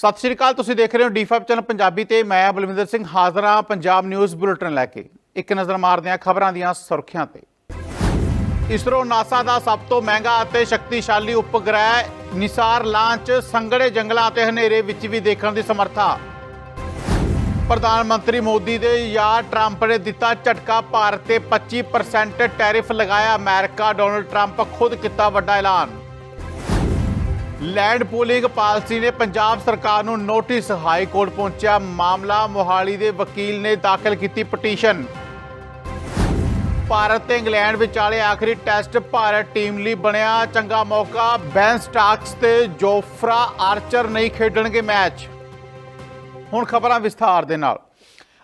ਸਤਿ ਸ਼੍ਰੀ ਅਕਾਲ, ਤੁਸੀਂ ਦੇਖ ਰਹੇ ਹੋ ਡੀ5 ਚੈਨਲ ਪੰਜਾਬੀ ਤੇ ਮੈਂ ਬਲਵਿੰਦਰ ਸਿੰਘ ਹਾਜ਼ਰ ਹਾਂ ਪੰਜਾਬ ਨਿਊਜ਼ ਬੁਲੇਟਿਨ ਲੈ ਕੇ। ਇੱਕ ਨਜ਼ਰ ਮਾਰਦੇ ਹਾਂ ਖਬਰਾਂ ਦੀਆਂ ਸੁਰਖੀਆਂ ਤੇ। ਇਸਰੋ, ਨਾਸਾ ਦਾ ਸਭ ਤੋਂ ਮਹਿੰਗਾ ਅਤੇ ਸ਼ਕਤੀਸ਼ਾਲੀ ਉਪਗ੍ਰਹਿ ਨਿਸਾਰ ਲਾਂਚ ਸੰਘਣੇ ਜੰਗਲਾਂ ਅਤੇ ਹਨੇਰੇ ਵਿੱਚ ਵੀ ਦੇਖਣ ਦੀ ਸਮਰੱਥਾ। ਪ੍ਰਧਾਨ ਮੰਤਰੀ ਮੋਦੀ ਦੇ ਯਾਰ ਟਰੰਪ ਨੇ ਦਿੱਤਾ ਝਟਕਾ, ਭਾਰਤ ਤੇ 25% ਟੈਰਿਫ ਲਗਾਇਆ ਅਮਰੀਕਾ, ਡੋਨਲਡ ਟਰੰਪ ਖੁਦ ਕੀਤਾ ਵੱਡਾ ਐਲਾਨ। ਲੈਂਡ ਪੂਲਿੰਗ ਪਾਲਿਸੀ ਨੇ ਪੰਜਾਬ ਸਰਕਾਰ ਨੂੰ ਨੋਟਿਸ ਹਾਈ ਕੋਰਟ ਪਹੁੰਚਿਆ। ਮਾਮਲਾ ਮੋਹਾਲੀ ਦੇ ਵਕੀਲ ਨੇ ਦਾਖਲ ਕੀਤੀ ਪਟੀਸ਼ਨ। ਭਾਰਤ ਤੇ ਇੰਗਲੈਂਡ ਵਿਚਾਲੇ ਆਖਰੀ ਟੈਸਟ ਭਾਰਤ ਟੀਮ ਲਈ ਬਣਿਆ ਚੰਗਾ ਮੌਕਾ। ਬੈਨ ਸਟਾਕਸ ਤੇ ਜੋਫਰਾ ਆਰਚਰ ਨਹੀਂ ਖੇਡਣਗੇ ਮੈਚ। ਹੁਣ ਖਬਰਾਂ ਵਿਸਥਾਰ ਦੇ ਨਾਲ।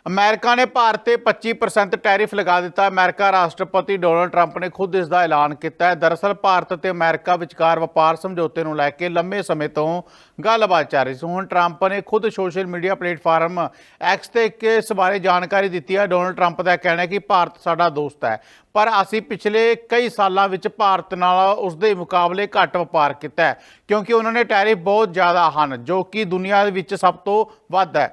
ਅਮਰੀਕਾ ਨੇ ਭਾਰਤ ਤੇ 25% ਟੈਰਿਫ ਲਗਾ ਦਿੱਤਾ। ਅਮਰੀਕਾ ਰਾਸ਼ਟਰਪਤੀ ਡੋਨਲਡ ਟਰੰਪ ਨੇ ਖੁਦ ਇਸ ਦਾ ਐਲਾਨ ਕੀਤਾ ਹੈ। ਦਰਅਸਲ, ਭਾਰਤ ਤੇ ਅਮਰੀਕਾ ਵਿਚਕਾਰ ਵਪਾਰ ਸਮਝੌਤੇ ਨੂੰ ਲੈ ਕੇ ਲੰਮੇ ਸਮੇਂ ਤੋਂ ਗੱਲਬਾਤ ਚੱਲ ਰਹੀ ਸੀ। ਹੁਣ ਟਰੰਪ ਨੇ ਖੁਦ ਸੋਸ਼ਲ ਮੀਡੀਆ ਪਲੇਟਫਾਰਮ ਐਕਸ ਤੇ ਇੱਕ ਇਸ ਬਾਰੇ ਜਾਣਕਾਰੀ ਦਿੱਤੀ ਹੈ। ਡੋਨਲਡ ਟਰੰਪ ਦਾ ਕਹਿਣਾ ਹੈ ਕਿ ਭਾਰਤ ਸਾਡਾ ਦੋਸਤ ਹੈ, ਪਰ ਅਸੀਂ ਪਿਛਲੇ ਕਈ ਸਾਲਾਂ ਵਿੱਚ ਭਾਰਤ ਨਾਲ ਉਸ ਦੇ ਮੁਕਾਬਲੇ ਘੱਟ ਵਪਾਰ ਕੀਤਾ ਹੈ, ਕਿਉਂਕਿ ਉਹਨਾਂ ਨੇ ਟੈਰਿਫ ਬਹੁਤ ਜ਼ਿਆਦਾ ਹਨ, ਜੋ ਕਿ ਦੁਨੀਆ ਦੇ ਵਿੱਚ ਸਭ ਤੋਂ ਵੱਧ ਹੈ।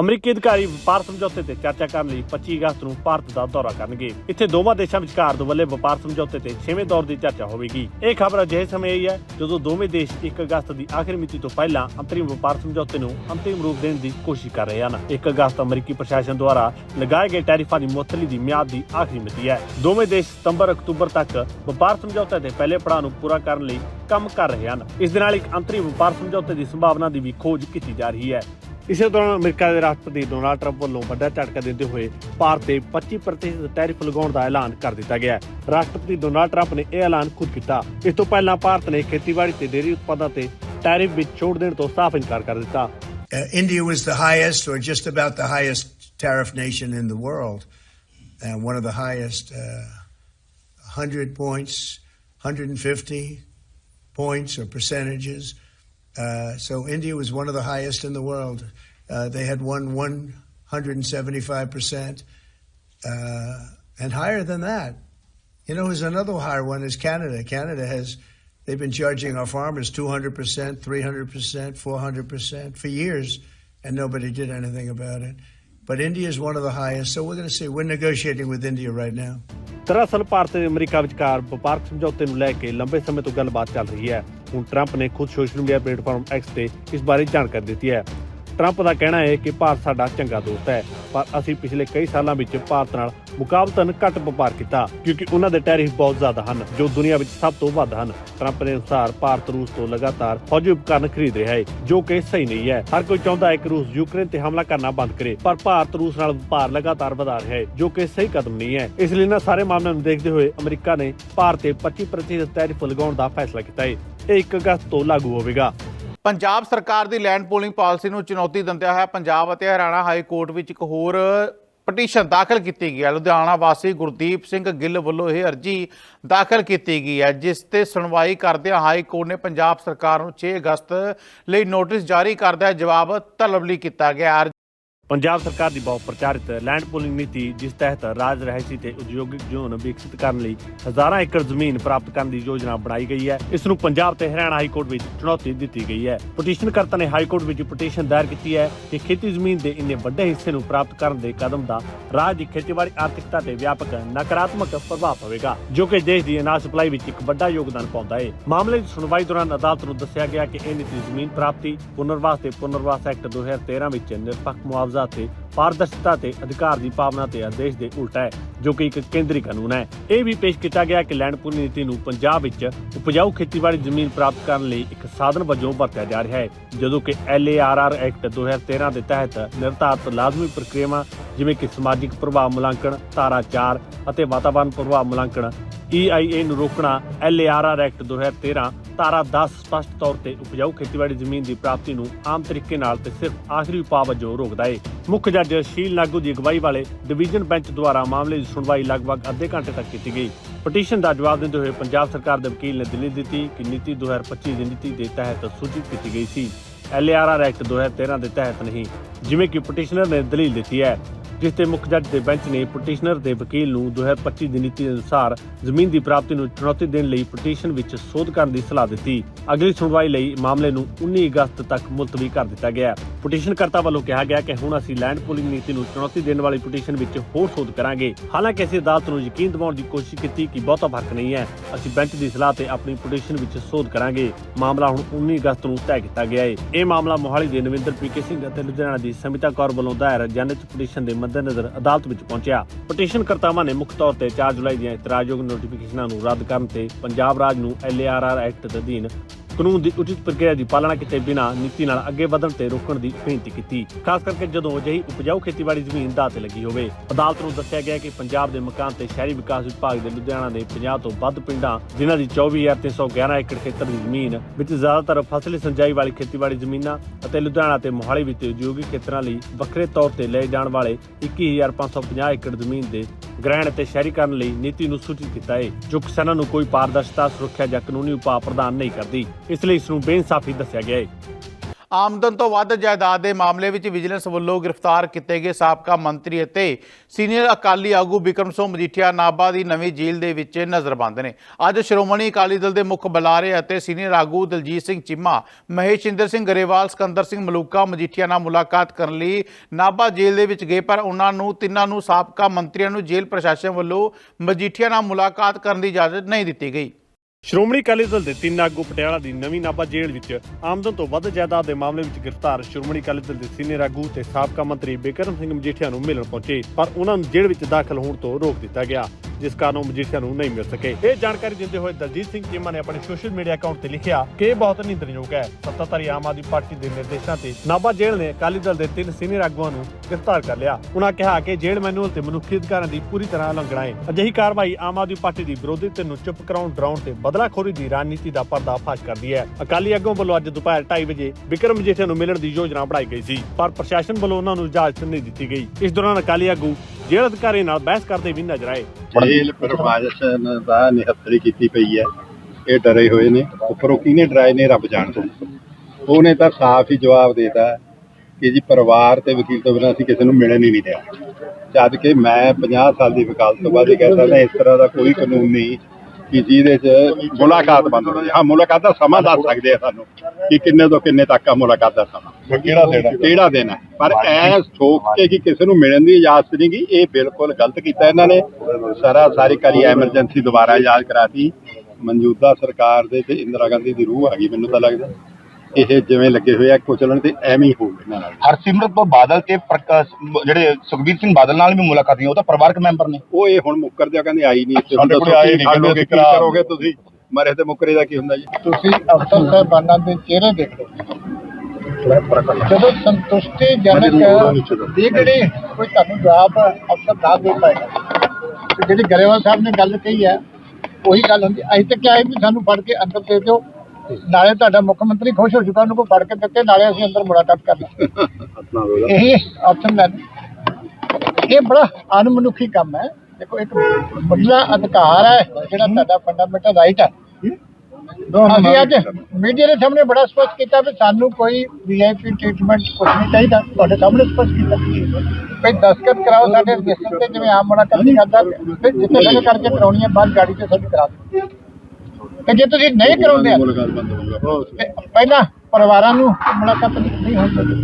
ਅਮਰੀਕੀ ਅਧਿਕਾਰੀ ਵਪਾਰ ਸਮਝੌਤੇ ਤੇ ਚਰਚਾ ਕਰਨ ਲਈ 25 ਅਗਸਤ ਨੂੰ ਭਾਰਤ ਦਾ ਦੌਰਾ ਕਰਨਗੇ। ਇੱਥੇ ਦੋਵਾਂ ਦੇਸ਼ਾਂ ਵਿਚਕਾਰ ਦੁਵੱਲੇ ਵਪਾਰ ਸਮਝੌਤੇ ਤੇ 6ਵੇਂ ਦੌਰ ਦੀ ਚਰਚਾ ਹੋਵੇਗੀ। ਇਹ ਖਬਰ ਅਜਿਹੇ ਸਮੇਂ ਆਈ ਹੈ ਜਦੋਂ ਦੋਵੇਂ ਦੇਸ਼ 1 ਅਗਸਤ ਦੀ ਆਖਰੀ ਮਿਤੀ ਤੋਂ ਪਹਿਲਾਂ ਅੰਤਰਿਮ ਵਪਾਰ ਸਮਝੌਤੇ ਨੂੰ ਅੰਤਿਮ ਰੂਪ ਦੇਣ ਦੀ ਕੋਸ਼ਿਸ਼ ਕਰ ਰਹੇ ਹਨ। 1 ਅਗਸਤ ਅਮਰੀਕੀ ਪ੍ਰਸ਼ਾਸਨ ਦੁਆਰਾ ਲਗਾਏ ਗਏ ਟੈਰਿਫਾਂ ਦੀ ਮੁਅੱਤਲੀ ਦੀ ਮਿਆਦ ਦੀ ਆਖਰੀ ਮਿਤੀ ਹੈ। ਦੋਵੇਂ ਦੇਸ਼ ਸਤੰਬਰ ਅਕਤੂਬਰ ਤੱਕ ਵਪਾਰ ਸਮਝੌਤੇ ਦੇ ਪਹਿਲੇ ਪੜਾਅ ਨੂੰ ਪੂਰਾ ਕਰਨ ਲਈ ਕੰਮ ਕਰ ਰਹੇ ਹਨ। ਇਸ ਦੇ ਨਾਲ ਇੱਕ ਅੰਤਰਿਮ ਵਪਾਰ ਸਮਝੌਤੇ ਦੀ ਸੰਭਾਵਨਾ ਦੀ ਵੀ ਖੋਜ ਕੀਤੀ ਜਾ ਰਹੀ ਹੈ। ਇਸੇ ਦੌਰਾਨ ਅਮਰੀਕਾ ਦੇ ਰਾਸ਼ਟਰਪਤੀ ਡੋਨਾਲਡ ਟਰੰਪ ਵੱਲੋਂ ਵੱਡਾ ਝਟਕਾ ਦਿੰਦੇ ਹੋਏ ਭਾਰਤ ਤੇ 25% ਟੈਰਿਫ ਲਗਾਉਣ ਦਾ ਐਲਾਨ ਕਰ ਦਿੱਤਾ ਗਿਆ ਹੈ ਰਾਸ਼ਟਰਪਤੀ ਡੋਨਾਲਡ ਟਰੰਪ ਨੇ ਇਹ ਐਲਾਨ ਖੁਦ ਕੀਤਾ ਇਸ ਤੋਂ ਪਹਿਲਾਂ ਭਾਰਤ ਨੇ ਖੇਤੀਬਾੜੀ ਤੇ ਡੇਅਰੀ ਉਤਪਾਦਾਂ ਤੇ ਟੈਰਿਫ ਵਿੱਚ ਛੋੜ ਦੇਣ ਤੋਂ ਸਾਫ਼ ਇਨਕਾਰ ਕਰ ਦਿੱਤਾ Uh, India was the highest, or just about the highest tariff nation in the world, and one of the highest, uh, 100 points, 150 points or percentages. Uh, so India was one of the highest in the world. Uh, they had won 175 percent, uh, and higher than that. You know, who's another higher one is Canada. Canada has they've been charging our farmers 200 percent, 300 percent, 400 percent for years, and nobody did anything about it. But India is one of the highest, so we're going to see. We're negotiating with India right now. ਦਰਅਸਲ ਭਾਰਤ ਤੇ America ਵਿਚਕਾਰ ਵਪਾਰਕ ਸਮਝੌਤੇ ਨੂੰ ਲੈ ਕੇ ਲੰਬੇ ਸਮੇਂ ਤੋਂ ਗੱਲਬਾਤ ਚੱਲ ਰਹੀ ਹੈ ਹੁਣ ਟਰੰਪ ਨੇ ਖੁਦ ਸੋਸ਼ਲ ਮੀਡੀਆ ਪਲੇਟਫਾਰਮ ਐਕਸ ਤੇ ਇਸ ਬਾਰੇ ਜਾਣਕਾਰੀ ਦਿੱਤੀ ਹੈ ਟਰੰਪ ਦਾ ਕਹਿਣਾ ਹੈ ਕਿ ਭਾਰਤ ਸਾਡਾ ਚੰਗਾ ਦੋਸਤ ਹੈ, ਪਰ ਅਸੀਂ ਪਿਛਲੇ ਕਈ ਸਾਲਾਂ ਵਿੱਚ ਭਾਰਤ ਨਾਲ ਮੁਕਾਬਲਤਨ ਘੱਟ ਵਪਾਰ ਕੀਤਾ, ਕਿਉਂਕਿ ਉਹਨਾਂ ਦੇ ਟੈਰਿਫ ਬਹੁਤ ਜ਼ਿਆਦਾ ਹਨ, ਜੋ ਦੁਨੀਆ ਵਿੱਚ ਸਭ ਤੋਂ ਵੱਧ ਹਨ। ਟਰੰਪ ਦੇ ਅਨੁਸਾਰ ਭਾਰਤ ਰੂਸ ਤੋਂ ਲਗਾਤਾਰ ਫੌਜੀ ਉਪਕਰਨ ਖਰੀਦ ਰਿਹਾ ਹੈ, ਜੋ ਕਿ ਸਹੀ ਨਹੀਂ ਹੈ। ਹਰ ਕੋਈ ਚਾਹੁੰਦਾ ਹੈ ਕਿ ਰੂਸ ਯੂਕਰੇਨ ਤੇ ਹਮਲਾ ਕਰਨਾ ਬੰਦ ਕਰੇ, ਪਰ ਭਾਰਤ ਰੂਸ ਨਾਲ ਵਪਾਰ ਲਗਾਤਾਰ ਵਧਾ ਰਿਹਾ ਹੈ, ਜੋ ਕਿ ਸਹੀ ਕਦਮ ਨਹੀਂ ਹੈ। ਇਸ ਲਈ ਇਹਨਾਂ ਸਾਰੇ ਮਾਮਲਿਆਂ ਨੂੰ ਦੇਖਦੇ ਹੋਏ ਅਮਰੀਕਾ ਨੇ ਭਾਰਤ ਤੇ 25% ਟੈਰਿਫ ਲਗਾਉਣ ਦਾ ਫੈਸਲਾ ਕੀਤਾ ਹੈ। ਇਹ 1 ਅਗਸਤ ਤੋਂ ਲਾਗੂ ਹੋਵੇਗਾ। ਪੰਜਾਬ ਸਰਕਾਰ ਦੀ ਲੈਂਡ ਪੋਲਿੰਗ ਪਾਲਿਸੀ ਨੂੰ ਚੁਣੌਤੀ ਦਿੰਦਿਆਂ ਹੋਇਆ ਪੰਜਾਬ ਅਤੇ ਹਰਿਆਣਾ ਹਾਈ ਕੋਰਟ ਵਿੱਚ ਇੱਕ ਹੋਰ ਪਟੀਸ਼ਨ ਦਾਖਲ ਕੀਤੀ ਗਈ ਹੈ। ਲੁਧਿਆਣਾ ਵਾਸੀ ਗੁਰਦੀਪ ਸਿੰਘ ਗਿੱਲ ਵੱਲੋਂ ਇਹ ਅਰਜੀ ਦਾਖਲ ਕੀਤੀ ਗਈ ਹੈ, ਜਿਸ ਤੇ ਸੁਣਵਾਈ ਕਰਦਿਆਂ ਹਾਈ ਕੋਰਟ ਨੇ ਪੰਜਾਬ ਸਰਕਾਰ ਨੂੰ 6 ਅਗਸਤ ਲਈ ਨੋਟਿਸ ਜਾਰੀ ਕਰਦਿਆਂ ਜਵਾਬ ਤਲਬ ਲਈ ਕੀਤਾ ਗਿਆ। ਹੈ ਪੰਜਾਬ ਸਰਕਾਰ ਦੀ ਬਹੁ ਪ੍ਰਚਾਰਿਤ ਲੈਂਡ ਪੂਲਿੰਗ ਨੀਤੀ, ਜਿਸ ਤਹਿਤ ਰਾਜ ਰਹਿਸੀ ਤੇ ਉਦਯੋਗਿਕ ਜ਼ੋਨ ਵਿਕਸਿਤ ਕਰਨ ਲਈ ਹਜ਼ਾਰਾਂ ਏਕੜ ਜ਼ਮੀਨ ਪ੍ਰਾਪਤ ਕਰਨ ਦੀ ਯੋਜਨਾ ਬਣਾਈ ਗਈ ਹੈ। ਇਸ ਨੂੰ ਪੰਜਾਬ ਤੇ ਹਰਿਆਣਾ ਹਾਈ ਕੋਰਟ ਵਿੱਚ ਚੁਣੌਤੀ ਦਿੱਤੀ ਗਈ ਹੈ। ਪਟੀਸ਼ਨਕਰਤਾ ਨੇ ਹਾਈ ਕੋਰਟ ਵਿੱਚ ਪਟੀਸ਼ਨ ਦਾਇਰ ਕੀਤੀ ਹੈ ਕਿ ਖੇਤੀ ਜ਼ਮੀਨ ਦੇ ਇੰਨੇ ਵੱਡੇ ਹਿੱਸੇ ਨੂੰ ਪ੍ਰਾਪਤ ਕਰਨ ਦੇ ਕਦਮ ਦਾ ਰਾਜ ਦੀ ਖੇਤੀਬਾੜੀ ਆਰਥਿਕਤਾ ਤੇ ਵਿਆਪਕ ਨਕਾਰਾਤਮਕ ਪ੍ਰਭਾਵ ਪਵੇਗਾ, ਜੋ ਕਿ ਦੇਸ਼ ਦੀ ਅਨਾਜ ਸਪਲਾਈ ਵਿੱਚ ਇੱਕ ਵੱਡਾ ਯੋਗਦਾਨ ਪਾਉਂਦਾ ਹੈ ਮਾਮਲੇ ਦੀ ਸੁਣਵਾਈ ਦੌਰਾਨ ਅਦਾਲਤ ਨੂੰ ਦੱਸਿਆ ਗਿਆ ਕਿ ਇਹ ਨੀਤੀ ਜ਼ਮੀਨ ਪ੍ਰਾਪਤੀ, ਪੁਨਰਵਾਸ ਤੇ ਪੁਨਰਵਾਸ ਐਕਟ 2013 ਵਿੱਚ ਨਿਰਪੱਖ ਮੁਆਵਜ਼ਾ ਤੇ ਪਾਰਦਰਸ਼ਤਾ ਤੇ ਅਧਿਕਾਰ ਦੀ ਭਾਵਨਾ ਤੇ ਆਦੇਸ਼ ਦੇ ਉਲਟਾ ਹੈ, ਜੋ ਕਿ ਇੱਕ ਕੇਂਦਰੀ ਕਾਨੂੰਨ ਹੈ। ਇਹ ਵੀ ਪੇਸ਼ ਕੀਤਾ ਗਿਆ ਕਿ ਲੈਂਡ ਪੂਲਿੰਗ ਨੀਤੀ ਨੂੰ ਪੰਜਾਬ ਵਿੱਚ ਉਪਜਾਊ ਖੇਤੀਬਾੜੀ ਜ਼ਮੀਨ ਪ੍ਰਾਪਤ ਕਰਨ ਲਈ ਇੱਕ ਸਾਧਨ ਵਜੋਂ ਵਰਤਿਆ ਜਾ ਰਿਹਾ ਹੈ, ਜਦੋਂ ਕਿ ਐਲਏਆਰਆਰ ਐਕਟ 2013 ਦੇ ਤਹਿਤ ਨਿਰਧਾਰਤ ਲਾਜ਼ਮੀ ਪ੍ਰਕਿਰਿਆਵਾਂ ਜਿਵੇਂ ਕਿ ਸਮਾਜਿਕ ਪ੍ਰਭਾਵ ਮੁਲਾਂਕਣ ਧਾਰਾ 4 ਅਤੇ ਵਾਤਾਵਰਣ ਪ੍ਰਭਾਵ ਮੁਲਾਂਕਣ EIA ਨੂੰ ਰੋਕਣਾ LARR ਐਕਟ 2013 ਧਾਰਾ 10 ਸਪਸ਼ਟ ਤੌਰ ਤੇ ਉਪਜਾਊ ਖੇਤੀਬਾੜੀ ਜ਼ਮੀਨ ਦੀ ਪ੍ਰਾਪਤੀ ਨੂੰ ਆਮ ਤਰੀਕੇ ਨਾਲ ਤੇ ਸਿਰਫ ਆਖਰੀ ਉਪਾਅ ਵਜੋਂ ਰੋਕਦਾ ਹੈ ਮੁੱਖ ਜੱਜ ਸ਼ੀਲ ਨਾਗੂ ਦੀ ਅਗਵਾਈ ਵਾਲੇ ਡਿਵੀਜ਼ਨ ਬੈਂਚ ਦੁਆਰਾ ਮਾਮਲੇ ਦੀ ਸੁਣਵਾਈ ਲਗਭਗ ਅੱਧੇ ਘੰਟੇ ਤੱਕ ਕੀਤੀ ਗਈ। ਪਟੀਸ਼ਨ ਦਾ ਜਵਾਬ ਦਿੰਦੇ ਹੋਏ ਪੰਜਾਬ ਸਰਕਾਰ ਦੇ ਵਕੀਲ ਨੇ ਦਲੀਲ ਦਿੱਤੀ ਕਿ ਨੀਤੀ 2025 ਦੀ ਨੀਤੀ ਦੇ ਤਹਿਤ ਸੂਚਿਤ ਕੀਤੀ ਗਈ ਸੀ। LARR ਐਕਟ 2013 ਦੇ ਤਹਿਤ ਨਹੀਂ, ਜਿਵੇਂ ਕਿ ਪਟੀਸ਼ਨਰ ਨੇ ਦਲੀਲ ਦਿੱਤੀ ਹੈ। ਜਿਸ ਤੇ ਮੁੱਖ ਜੱਜ ਦੇ ਬੈਂਚ ਨੇ ਪਟੀਸ਼ਨਰ ਦੇ ਵਕੀਲ ਨੂੰ 2025 ਦੀ ਨੀਤੀ ਅਨੁਸਾਰ ਜ਼ਮੀਨ ਦੀ ਪ੍ਰਾਪਤੀ ਨੂੰ ਚੁਣੌਤੀ ਦੇਣ ਲਈ ਪਟੀਸ਼ਨ ਵਿੱਚ ਸੋਧ ਕਰਨ ਦੀ ਸਲਾਹ ਦਿੱਤੀ। ਅਗਲੀ ਸੁਣਵਾਈ ਲਈ ਮਾਮਲੇ ਨੂੰ 19 ਅਗਸਤ ਤੱਕ ਮੁਲਤਵੀ ਕਰ ਦਿੱਤਾ ਗਿਆ। ਪਟੀਸ਼ਨਕਰਤਾ ਵੱਲੋਂ ਕਿਹਾ ਗਿਆ ਕਿ ਹੁਣ ਅਸੀਂ ਲੈਂਡ ਪੂਲਿੰਗ ਨੀਤੀ ਨੂੰ ਚੁਣੌਤੀ ਦੇਣ ਵਾਲੀ ਪਟੀਸ਼ਨ ਵਿੱਚ ਹੋਰ ਸੋਧ ਕਰਾਂਗੇ। ਹਾਲਾਂਕਿ ਅਸੀਂ ਅਦਾਲਤ ਨੂੰ ਯਕੀਨ ਦਿਵਾਉਣ ਦੀ ਕੋਸ਼ਿਸ਼ ਕੀਤੀ ਕਿ ਬਹੁਤਾ ਫ਼ਰਕ ਨਹੀਂ ਹੈ। ਅਸੀਂ ਬੈਂਚ ਦੀ ਸਲਾਹ ਤੇ ਆਪਣੀ ਪਟੀਸ਼ਨ ਵਿੱਚ ਸੋਧ ਕਰਾਂਗੇ। ਮਾਮਲਾ ਹੁਣ 19 ਅਗਸਤ ਨੂੰ ਤੈਅ ਕੀਤਾ ਗਿਆ ਹੈ ਇਹ ਮਾਮਲਾ ਮੋਹਾਲੀ ਦੇ ਨਵਿੰਦਰ ਪੀਕੇ ਸਿੰਘ ਅਤੇ ਲੁਧਿਆਣਾ ਦੀ ਸਮਿਤਾ ਕੌਰ ਵੱਲੋਂ ਦਾਇਰ ਜਨਤ ਪਟੀਸ਼ਨ ਦੇ ਮੱਦੇਨਜ਼ਰ ਅਦਾਲਤ ਵਿੱਚ ਪਹੁੰਚਿਆ। ਪਟੀਸ਼ਨ ਕਰਤਾਵਾਂ ਨੇ ਮੁੱਖ ਤੌਰ ਤੇ 4 ਜੁਲਾਈ ਦੀਆਂ ਇਤਰਾਜ਼ਯੋਗ ਨੋਟੀਫਿਕੇਸ਼ਨਾਂ ਨੂੰ ਰੱਦ ਕਰਨ ਤੇ ਪੰਜਾਬ ਰਾਜ ਨੂੰ ਐਲਏਆਰਆਰ ਐਕਟ ਦੇ ਅਧੀਨ ਕਾਨੂੰਨ ਦੀ ਉਚਿਤ ਪ੍ਰਕਿਰਿਆ ਦੀ ਪਾਲਣਾ ਕੀਤੇ ਬਿਨਾਂ ਨੀਤੀ ਨਾਲ ਅੱਗੇ ਵਧਣ ਤੇ ਰੋਕਣ ਦੀ ਬੇਨਤੀ ਕੀਤੀ। ਖਾਸ ਕਰਕੇ ਜਦੋਂ ਅਜਿਹੀ ਉਪਜਾਊ ਖੇਤੀਬਾੜੀ ਜ਼ਮੀਨ ਦਾਅ ਤੇ ਲੱਗੀ ਹੋਵੇ। ਅਦਾਲਤ ਨੂੰ ਦੱਸਿਆ ਗਿਆ ਕਿ ਪੰਜਾਬ ਦੇ ਮਕਾਨ ਤੇ ਸ਼ਹਿਰੀ ਵਿਕਾਸ ਵਿਭਾਗ ਦੇ ਲੁਧਿਆਣਾ ਦੇ 50 ਤੋਂ ਵੱਧ ਪਿੰਡਾਂ ਜਿਨ੍ਹਾਂ ਦੀ 24311 ਏਕੜ ਖੇਤਰ ਦੀ ਜ਼ਮੀਨ ਵਿੱਚ ਜ਼ਿਆਦਾਤਰ ਫਸਲੀ ਸਿੰਜਾਈ ਵਾਲੀ ਖੇਤੀਬਾੜੀ ਜ਼ਮੀਨਾਂ ਅਤੇ ਲੁਧਿਆਣਾ ਤੇ ਮੋਹਾਲੀ ਵਿੱਚ ਉਦਯੋਗਿਕ ਖੇਤਰਾਂ ਲਈ ਵੱਖਰੇ ਤੌਰ ਤੇ ਲਏ ਜਾਣ ਵਾਲੇ 21550 ਏਕੜ ਜ਼ਮੀਨ ਦੇ ਗ੍ਰਹਿਣ ਅਤੇ ਸ਼ਹਿਰੀਕਰਨ ਲਈ ਨੀਤੀ ਨੂੰ ਸੂਚਿਤ ਕੀਤਾ ਹੈ, ਜੋ ਕਿਸਾਨਾਂ ਨੂੰ ਕੋਈ ਪਾਰਦਰਸ਼ਤਾ, ਸੁਰੱਖਿਆ ਜਾਂ ਕਾਨੂੰਨੀ ਉਪਾਅ ਪ੍ਰਦਾਨ ਨਹੀਂ ਕਰਦੀ। ਇਸ ਲਈ ਇਸ ਨੂੰ ਬੇਇਨਸਾਫੀ ਦੱਸਿਆ ਗਿਆ ਹੈ। ਆਮਦਨ ਤੋਂ ਵੱਧ ਜਾਇਦਾਦ ਦੇ ਮਾਮਲੇ ਵਿੱਚ ਵਿਜੀਲੈਂਸ ਵੱਲੋਂ ਗ੍ਰਿਫਤਾਰ ਕੀਤੇ ਗਏ ਸਾਬਕਾ ਮੰਤਰੀ ਅਤੇ ਸੀਨੀਅਰ ਅਕਾਲੀ ਆਗੂ ਬਿਕਰਮ ਸਿੰਘ ਮਜੀਠੀਆ ਨਾਭਾ ਦੀ ਨਵੀਂ ਜੇਲ੍ਹ ਦੇ ਵਿੱਚ ਨਜ਼ਰਬੰਦ ਨੇ। ਅੱਜ ਸ਼੍ਰੋਮਣੀ ਅਕਾਲੀ ਦਲ ਦੇ ਮੁੱਖ ਬੁਲਾਰੇ ਅਤੇ ਸੀਨੀਅਰ ਆਗੂ ਦਲਜੀਤ ਸਿੰਘ ਚੀਮਾ, ਮਹੇਸ਼ਿੰਦਰ ਸਿੰਘ ਗਰੇਵਾਲ, ਸਿਕੰਦਰ ਸਿੰਘ ਮਲੂਕਾ ਮਜੀਠੀਆ ਨਾਲ ਮੁਲਾਕਾਤ ਕਰਨ ਲਈ ਨਾਭਾ ਜੇਲ੍ਹ ਦੇ ਵਿੱਚ ਗਏ, ਪਰ ਉਹਨਾਂ ਨੂੰ ਤਿੰਨਾਂ ਨੂੰ ਸਾਬਕਾ ਮੰਤਰੀਆਂ ਨੂੰ ਜੇਲ੍ਹ ਪ੍ਰਸ਼ਾਸਨ ਵੱਲੋਂ ਮਜੀਠੀਆ ਨਾਲ ਮੁਲਾਕਾਤ ਕਰਨ ਦੀ ਇਜਾਜ਼ਤ ਨਹੀਂ ਦਿੱਤੀ ਗਈ। ਸ਼੍ਰੋਮਣੀ ਅਕਾਲੀ ਦਲ ਦੇ ਤਿੰਨ ਆਗੂ ਪਟਿਆਲਾ ਦੀ ਨਵੀਂ ਨਾਭਾ ਜੇਲ੍ਹ ਵਿੱਚ ਆਮਦਨ ਤੋਂ ਵੱਧ ਜਾਇਦਾਦ ਦੇ ਮਾਮਲੇ ਵਿੱਚ ਗ੍ਰਿਫਤਾਰ ਸ਼੍ਰੋਮਣੀ ਅਕਾਲੀ ਦਲ ਦੇ ਸੀਨੀਅਰ ਆਗੂ ਤੇ ਸਾਬਕਾ ਮੰਤਰੀ ਬਿਕਰਮ ਸਿੰਘ ਮਜੀਠੀਆ ਨੂੰ ਮਿਲਣ ਪਹੁੰਚੇ, ਪਰ ਉਹਨਾਂ ਨੂੰ ਜੇਲ੍ਹ ਵਿੱਚ ਦਾਖਲ ਹੋਣ ਤੋਂ ਰੋਕ ਦਿੱਤਾ ਗਿਆ, ਜਿਸ ਕਾਰਨ ਉਹ ਮਜੀਠੀਆ ਨੂੰ ਨਹੀਂ ਮਿਲ ਸਕੇ। ਇਹ ਜਾਣਕਾਰੀ ਦਿੰਦੇ ਹੋਏ ਦਲਜੀਤ ਸਿੰਘ ਚੀਮਾ ਨੇ ਆਪਣੇ ਸੋਸ਼ਲ ਮੀਡੀਆ ਅਕਾਊਂਟ ਤੇ ਲਿਖਿਆ ਕਿ ਇਹ ਬਹੁਤ ਨਿੰਦਣਯੋਗ ਹੈ। ਸੱਤਾਧਾਰੀ ਆਮ ਆਦਮੀ ਪਾਰਟੀ ਦੇ ਨਿਰਦੇਸ਼ਾਂ ਤੇ ਨਾਭਾ ਜੇਲ੍ਹ ਨੇ ਅਕਾਲੀ ਦਲ ਦੇ ਤਿੰਨ ਸੀਨੀਅਰ ਆਗੂਆਂ ਨੂੰ ਗ੍ਰਿਫਤਾਰ ਕਰ ਲਿਆ। ਉਹਨਾਂ ਕਿਹਾ ਕਿ ਜੇਲ੍ਹ ਮੈਨੂਅਲ ਤੇ ਮਨੁੱਖੀ ਅਧਿਕਾਰਾਂ ਦੀ ਪੂਰੀ ਤਰ੍ਹਾਂ ਉਲੰਘਣਾ ਹੈ। ਅਜਿਹੀ ਕਾਰਵਾਈ ਆਮ ਆਦਮੀ ਪਾਰਟੀ ਦੀ ਵਿਰੋਧੀ ਧਿਰ ਨੂੰ ਚੁੱਪ ਕਰਾਉਣ, ਡਰਾਉਣ ਤੇ ਬਦਲਾਖੋਰੀ ਦੀ ਰਣਨੀਤੀ ਦਾ ਪਰਦਾਫਾਸ਼ ਕਰਦੀ ਹੈ। ਅਕਾਲੀ ਆਗੂਆਂ ਵੱਲੋਂ ਅੱਜ ਦੁਪਹਿਰ 2:30 ਵਜੇ ਵਿਕਰਮ ਜੇਠੇ ਨੂੰ ਮਿਲਣ ਦੀ ਯੋਜਨਾ ਬਣਾਈ ਗਈ ਸੀ, ਪਰ ਪ੍ਰਸ਼ਾਸਨ ਵੱਲੋਂ ਉਹਨਾਂ ਨੂੰ ਇਜਾਜ਼ਤ ਨਹੀਂ ਦਿੱਤੀ ਗਈ। ਇਸ ਦੌਰਾਨ ਅਕਾਲੀ ਆਗੂ ਜੇਲ੍ਹ ਅਧਿਕਾਰੀ ਨਾਲ ਬਹਿਸ ਕਰਦੇ ਵੀ ਨਜ਼ਰ ਆਏ। ਜੇਲ੍ਹ ਪ੍ਰਸ਼ਾਸਨ ਦਾ ਨਿਹੱਥਰੀ ਕੀਤੀ ਪਈ ਹੈ। ਇਹ ਡਰੇ ਹੋਏ ਨੇ। ਉੱਪਰੋਂ ਕਿਹਨੇ ਡਰਾਏ ਨੇ ਰੱਬ ਜਾਣਦਾ। ਉਹਨੇ ਤਾਂ ਸਾਫ਼ ਹੀ ਜਵਾਬ ਦੇਤਾ ਕਿ ਜੀ ਪਰਿਵਾਰ ਤੇ ਵਕੀਲ ਤੋਂ ਬਿਨਾਂ ਅਸੀਂ ਕਿਸੇ ਨੂੰ ਮਿਲਣ ਹੀ ਨਹੀਂ ਦਿਆ। ਜਦ ਕਿ ਮੈਂ 50 ਸਾਲ ਦੀ ਵਕਾਲਤ ਤੋਂ ਬਾਅਦ ਇਹ ਕਹਿ ਸਕਦਾ ਇਸ ਤਰ੍ਹਾਂ ਦਾ ਕੋਈ ਕਾਨੂੰਨ ਨਹੀਂ ਕਿ ਜਿਹਦੇ 'ਚ ਮੁਲਾਕਾਤ ਬੰਦ ਹੋ ਮੁਲਾਕਾਤ ਦਾ ਸਮਾਂ ਦੱਸ ਸਕਦੇ ਆ ਸਾਨੂੰ ਕਿ ਕਿੰਨੇ ਤੋਂ ਕਿੰਨੇ ਤੱਕ ਆ ਮੁਲਾਕਾਤ ਦਾ ਸਮਾਂ। ਕਿਹੜਾ ਦੇਣਾ ਕਿਹੜਾ ਦੇਣਾ ਪਰ ਐ ਸੋਚ ਕੇ ਕਿ ਕਿਸੇ ਨੂੰ ਮਿਲਣ ਦੀ ਇਜਾਜ਼ਤ ਨਹੀਂ ਗੀ ਇਹ ਬਿਲਕੁਲ ਗਲਤ ਕੀਤਾ ਇਹਨਾਂ ਨੇ। ਸਾਰਾ ਸਾਰੀ ਕਾਲੀ ਐਮਰਜੈਂਸੀ ਦੁਬਾਰਾ ਇਜਾਜ਼ ਕਰਾਤੀ। ਮੌਜੂਦਾ ਸਰਕਾਰ ਦੇ ਤੇ ਇੰਦਰਾ ਗਾਂਧੀ ਦੀ ਰੂਹ ਆ ਗਈ ਮੈਨੂੰ ਤਾਂ ਲੱਗਦਾ। ਇਹ ਜਿਵੇਂ ਲੱਗੇ ਹੋਏ ਆ ਕੁਚਲਣ ਤੇ ਐਵੇਂ ਹੀ ਹੋਊ ਇਹਨਾਂ ਨਾਲ। ਹਰਸਿਮਰਤ ਕੌਰ ਬਾਦਲ ਤੇ ਪ੍ਰਕਾਸ਼ ਜਿਹੜੇ ਸੁਖਬੀਰ ਸਿੰਘ ਬਾਦਲ ਨਾਲ ਵੀ ਮੁਲਾਕਾਤ ਨਹੀਂ ਉਹ ਤਾਂ ਪਰਿਵਾਰਕ ਮੈਂਬਰ ਨੇ। ਉਹ ਇਹ ਹੁਣ ਮੁੱਕਰ ਦਿਆ ਕਹਿੰਦੇ ਆਈ ਨਹੀਂ ਇੱਥੇ। ਹੁਣ ਸਾਡੇ ਕੋਲ ਦੱਸੋ ਆਏ ਕੀ ਨਹੀਂ, ਖਾਲੋਗੇ ਕਹਿੰਦੇ ਕੀ ਕਰਾ- ਕਰੋਗੇ। ਤੁਸੀਂ? ਮਰੇ ਤੇ ਮੁੱਕਰੇ ਦਾ ਕੀ ਹੁੰਦਾ ਜੀ? ਤੁਸੀਂ ਅਫਸਰ ਸਾਹਿਬਾਨਾਂ ਦੇ ਚਿਹਰੇ ਦੇਖੋ ਜਦੋਂ ਸੰਤੁਸ਼ਟੀਜਨਕ ਦੀ ਜਿਹੜੀ ਕੋਈ ਤੁਹਾਨੂੰ ਜਵਾਬ ਅਫਸਰ ਨਾ ਦੇ ਪਾਏਗਾ ਜਿਹੜੀ ਗਰੇਵਾਲ ਸਾਹਿਬ ਨੇ ਗੱਲ ਕਹੀ ਹੈ ਉਹੀ ਗੱਲ ਹੁੰਦੀ। ਅਸੀਂ ਤਾਂ ਕਿਹਾ ਵੀ ਸਾਨੂੰ ਫੜ ਕੇ ਅੰਦਰ ਦੇ ਦਿਓ। ਨਾਲੇ ਤੁਹਾਡਾ ਮੁੱਖ ਮੰਤਰੀ ਖੁਸ਼ ਹੋ ਚੁੱਕਾ ਉਹਨੂੰ ਕੋ ਫੜ ਕੇ ਦਿੱਤੇ ਨਾਲੇ ਅਸੀਂ ਅੰਦਰ ਮੁਲਾਕਾਤ ਕਰ ਲਾਂ ਇਹੀ ਆਪਸ਼ਨ ਲੈ। ਇਹ ਬੜਾ ਅਨਮਨੁੱਖੀ ਕੰਮ ਹੈ। ਦੇਖੋ ਇੱਕ ਮੁੱਢਲਾ ਅਧਿਕਾਰ ਹੈ ਜਿਹੜਾ ਤੁਹਾਡਾ ਫੰਡਾਮੈਂਟਲ ਰਾਈਟ ਹੈ। ਅਸੀਂ ਅੱਜ ਮੀਡੀਆ ਦੇ ਸਾਹਮਣੇ ਬੜਾ ਸਪਸ਼ਟ ਕੀਤਾ ਵੀ ਸਾਨੂੰ ਕੋਈ ਵੀਆਈਪੀ ਟ੍ਰੀਟਮੈਂਟ ਕੁਝ ਨਹੀਂ ਚਾਹੀਦਾ। ਤੁਹਾਡੇ ਸਾਹਮਣੇ ਸਪਸ਼ਟ ਕੀਤਾ। ਵੀ ਦਸਤਖਤ ਕਰਾਓ ਸਾਡੇ ਰਜਿਸਟਰ ਤੇ ਜਿਵੇਂ ਆਮ ਮੁਲਾਕਾਤ ਨਹੀਂ ਕਰਦਾ ਫਿਰ ਜਿੱਥੇ ਕਰਕੇ ਕਰਾਉਣੀ ਹੈ ਬਾਹਰ ਗਾੜੀ ਤੇ ਸਾਡੀ ਕਰਾ ਦਿਓ। ਤੇ ਜੇ ਤੁਸੀਂ ਨਹੀਂ ਕਰਾਉਂਦੇ ਮੁਲਾਕਾਤ ਬੰਦ ਹੋਊਗਾ। ਤੇ ਪਹਿਲਾਂ ਪਰਿਵਾਰਾਂ ਨੂੰ ਮੁਲਾਕਾਤ ਨਹੀਂ ਹੋਣ ਦਿੰਦੇ।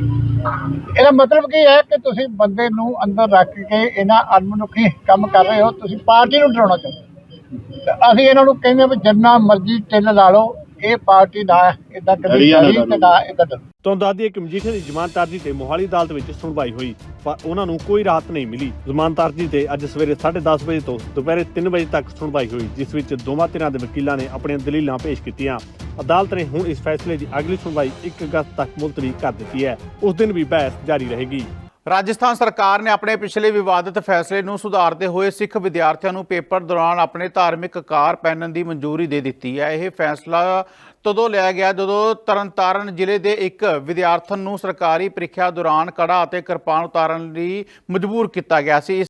ਇਹਦਾ ਮਤਲਬ ਕੀ ਹੈ ਕਿ ਤੁਸੀਂ ਬੰਦੇ ਨੂੰ ਅੰਦਰ ਰੱਖ ਕੇ ਇਹਨਾਂ ਅਨਮਨੁੱਖੀ ਕੰਮ ਕਰ ਰਹੇ ਹੋ ਤੁਸੀਂ ਪਾਰਟੀ ਨੂੰ ਡਰਾਉਣਾ ਚਾਹੁੰਦੇ ਹੋ। ਅਸੀਂ ਇਹਨਾਂ ਨੂੰ ਕਹਿੰਦੇ ਵੀ ਜਿੰਨਾ ਮਰਜ਼ੀ ਟਿੱਲ ਲਾ ਲਓ ਇਹ ਪਾਰਟੀ ਨਾ ਇਦਾਂ ਕਦੀ ਡਰੀ ਤੇ ਨਾ ਇਦਾਂ ਤੋਂ ਦੱਸਦੀ ਹੈ ਕਿ ਮਜੀਠੀਆ ਦੀ ਜ਼ਮਾਨਤ ਅਰਜ਼ੀ ਤੇ ਮੋਹਾਲੀ ਅਦਾਲਤ ਵਿੱਚ ਸੁਣਵਾਈ ਹੋਈ ਪਰ ਉਹਨਾਂ ਨੂੰ ਕੋਈ ਰਾਹਤ ਨਹੀਂ ਮਿਲੀ। ਜ਼ਮਾਨਤ ਅਰਜ਼ੀ ਤੇ ਅੱਜ ਸਵੇਰੇ 10:30 ਵਜੇ ਤੋਂ ਦੁਪਹਿਰੇ 3 ਵਜੇ ਤੱਕ ਸੁਣਵਾਈ ਹੋਈ ਜਿਸ ਵਿੱਚ ਦੋਵਾਂ ਧਿਰਾਂ ਦੇ ਵਕੀਲਾਂ ਨੇ ਆਪਣੀਆਂ ਦਲੀਲਾਂ ਪੇਸ਼ ਕੀਤੀਆਂ। ਅਦਾਲਤ ਨੇ ਹੁਣ ਇਸ ਫੈਸਲੇ ਦੀ ਅਗਲੀ ਸੁਣਵਾਈ 1 ਅਗਸਤ ਤੱਕ ਮੁਲਤਵੀ ਕਰ ਦਿੱਤੀ ਹੈ। ਉਸ ਦਿਨ ਵੀ ਬਹਿਸ ਜਾਰੀ ਰਹੇਗੀ। ਰਾਜਸਥਾਨ ਸਰਕਾਰ ਨੇ ਆਪਣੇ ਪਿਛਲੇ ਵਿਵਾਦਿਤ ਫੈਸਲੇ ਨੂੰ ਸੁਧਾਰਦੇ ਹੋਏ ਸਿੱਖ ਵਿਦਿਆਰਥੀਆਂ ਨੂੰ ਪੇਪਰ ਦੌਰਾਨ ਆਪਣੇ ਧਾਰਮਿਕ ਕਾਰ ਪਹਿਨਣ ਦੀ ਮਨਜ਼ੂਰੀ ਦੇ ਦਿੱਤੀ ਹੈ। ਇਹ ਫੈਸਲਾ ਤਦੋਂ ਲਿਆ ਗਿਆ ਜਦੋਂ ਤਰਨਤਾਰਨ ਜ਼ਿਲ੍ਹੇ ਦੇ ਇੱਕ ਵਿਦਿਆਰਥਣ ਨੂੰ ਸਰਕਾਰੀ ਪ੍ਰੀਖਿਆ ਦੌਰਾਨ ਕੜਾ ਅਤੇ ਕਿਰਪਾਨ ਉਤਾਰਨ ਲਈ ਮਜਬੂਰ ਕੀਤਾ ਗਿਆ ਸੀ।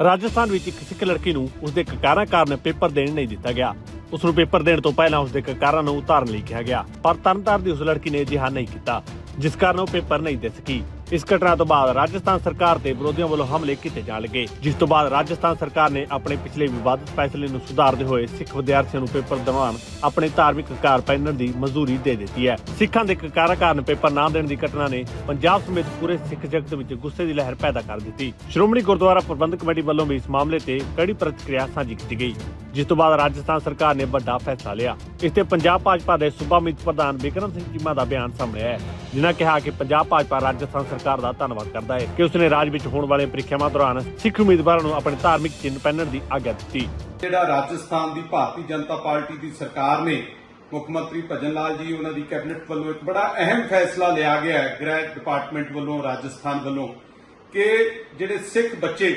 ਰਾਜਸਥਾਨ ਵਿੱਚ ਇੱਕ ਸਿੱਖ ਲੜਕੀ ਨੂੰ ਉਸਦੇ ਕਕਾਰਾਂ ਕਾਰਨ ਪੇਪਰ ਦੇਣ ਨਹੀਂ ਦਿੱਤਾ ਗਿਆ। ਉਸ ਨੂੰ ਪੇਪਰ ਦੇਣ ਤੋਂ ਪਹਿਲਾਂ ਉਸਦੇ ਕਕਾਰਾਂ ਨੂੰ ਉਤਾਰਨ ਲਈ ਕਿਹਾ ਗਿਆ। ਪਰ ਤਰਨਤਾਰਨ ਦੀ ਉਸ ਲੜਕੀ ਨੇ ਅਜਿਹਾ ਨਹੀਂ ਕੀਤਾ, ਜਿਸ ਕਾਰਨ ਉਹ ਪੇਪਰ ਨਹੀਂ ਦੇ ਸਕੀ। ਇਸ ਘਟਨਾ ਤੋਂ ਬਾਅਦ ਰਾਜਸਥਾਨ ਸਰਕਾਰ ਤੇ ਵਿਰੋਧੀਆਂ ਵੱਲੋਂ ਹਮਲੇ ਕੀਤੇ ਜਾਣ ਲੱਗੇ ਜਿਸ ਤੋਂ ਬਾਅਦ ਰਾਜਸਥਾਨ ਸਰਕਾਰ ਨੇ ਆਪਣੇ ਪਿਛਲੇ ਵਿਵਾਦਤ ਫੈਸਲੇ ਨੂੰ ਸੁਧਾਰਦੇ ਹੋਏ ਸਿੱਖ ਵਿਦਿਆਰਥੀਆਂ ਨੂੰ ਪੇਪਰ ਦਵਾਉਣ, ਆਪਣੇ ਧਾਰਮਿਕ ਕਾਰ ਪਹਿਨਣ ਦੀ ਮਨਜ਼ੂਰੀ ਦੇ ਦਿੱਤੀ ਹੈ। ਸਿੱਖਾਂ ਦੇ ਕਕਾਰਾਂ ਕਾਰਨ ਪੇਪਰ ਨਾ ਦੇਣ ਦੀ ਘਟਨਾ ਨੇ ਪੰਜਾਬ ਸਮੇਤ ਪੂਰੇ ਸਿੱਖ ਜਗਤ ਵਿੱਚ ਗੁੱਸੇ ਦੀ ਲਹਿਰ ਪੈਦਾ ਕਰ ਦਿੱਤੀ। ਸ਼੍ਰੋਮਣੀ ਗੁਰਦੁਆਰਾ ਪ੍ਰਬੰਧਕ ਕਮੇਟੀ ਵੱਲੋਂ ਵੀ ਇਸ ਮਾਮਲੇ ਤੇ ਕੜੀ ਪ੍ਰਤੀਕਿਰਿਆ ਸਾਂਝੀ ਕੀਤੀ ਗਈ। ਜਿਸ ਤੋਂ ਬਾਅਦ ਰਾਜਸਥਾਨ ਸਰਕਾਰ ਨੇ ਵੱਡਾ ਫੈਸਲਾ ਲਿਆ। ਇਸ ਤੇ ਪੰਜਾਬ ਭਾਜਪਾ ਦੇ ਸੂਬਾ ਮੀਤ ਪ੍ਰਧਾਨ ਬਿਕਰਮ ਸਿੰਘ ਚੀਮਾ ਦਾ ਬਿਆਨ ਸਾਹਮਣੇ ਆਇਆ ਜਿਨ੍ਹਾਂ ਕਿਹਾ ਕਿ ਪੰਜਾਬ ਭਾਜਪਾ ਰਾਜਸਥਾਨ ਸਰਕਾਰ ਦਾ ਧੰਨਵਾਦ ਕਰਦਾ ਹੈ ਕਿ ਉਸਨੇ ਰਾਜ ਵਿੱਚ ਹੋਣ ਵਾਲੇ ਪ੍ਰੀਖਿਆਵਾਂ ਦੌਰਾਨ ਸਿੱਖ ਉਮੀਦਵਾਰਾਂ ਨੂੰ ਆਪਣੇ ਧਾਰਮਿਕ ਚਿੰਨ੍ਹ ਪਹਿਨਣ ਦੀ ਆਗਿਆ ਦਿੱਤੀ। ਜਿਹੜਾ ਰਾਜਸਥਾਨ ਦੀ ਭਾਰਤੀ ਜਨਤਾ ਪਾਰਟੀ ਦੀ ਸਰਕਾਰ ਨੇ ਮੁੱਖ ਮੰਤਰੀ ਭਜਨ ਲਾਲ ਜੀ, ਉਹਨਾਂ ਦੀ ਕੈਬਨਿਟ ਵੱਲੋਂ ਇੱਕ ਬੜਾ ਅਹਿਮ ਫੈਸਲਾ ਲਿਆ ਗਿਆ ਹੈ, ਗ੍ਰਹਿ ਡਿਪਾਰਟਮੈਂਟ ਵੱਲੋਂ, ਰਾਜਸਥਾਨ ਵੱਲੋਂ, ਕਿ ਜਿਹੜੇ ਸਿੱਖ ਬੱਚੇ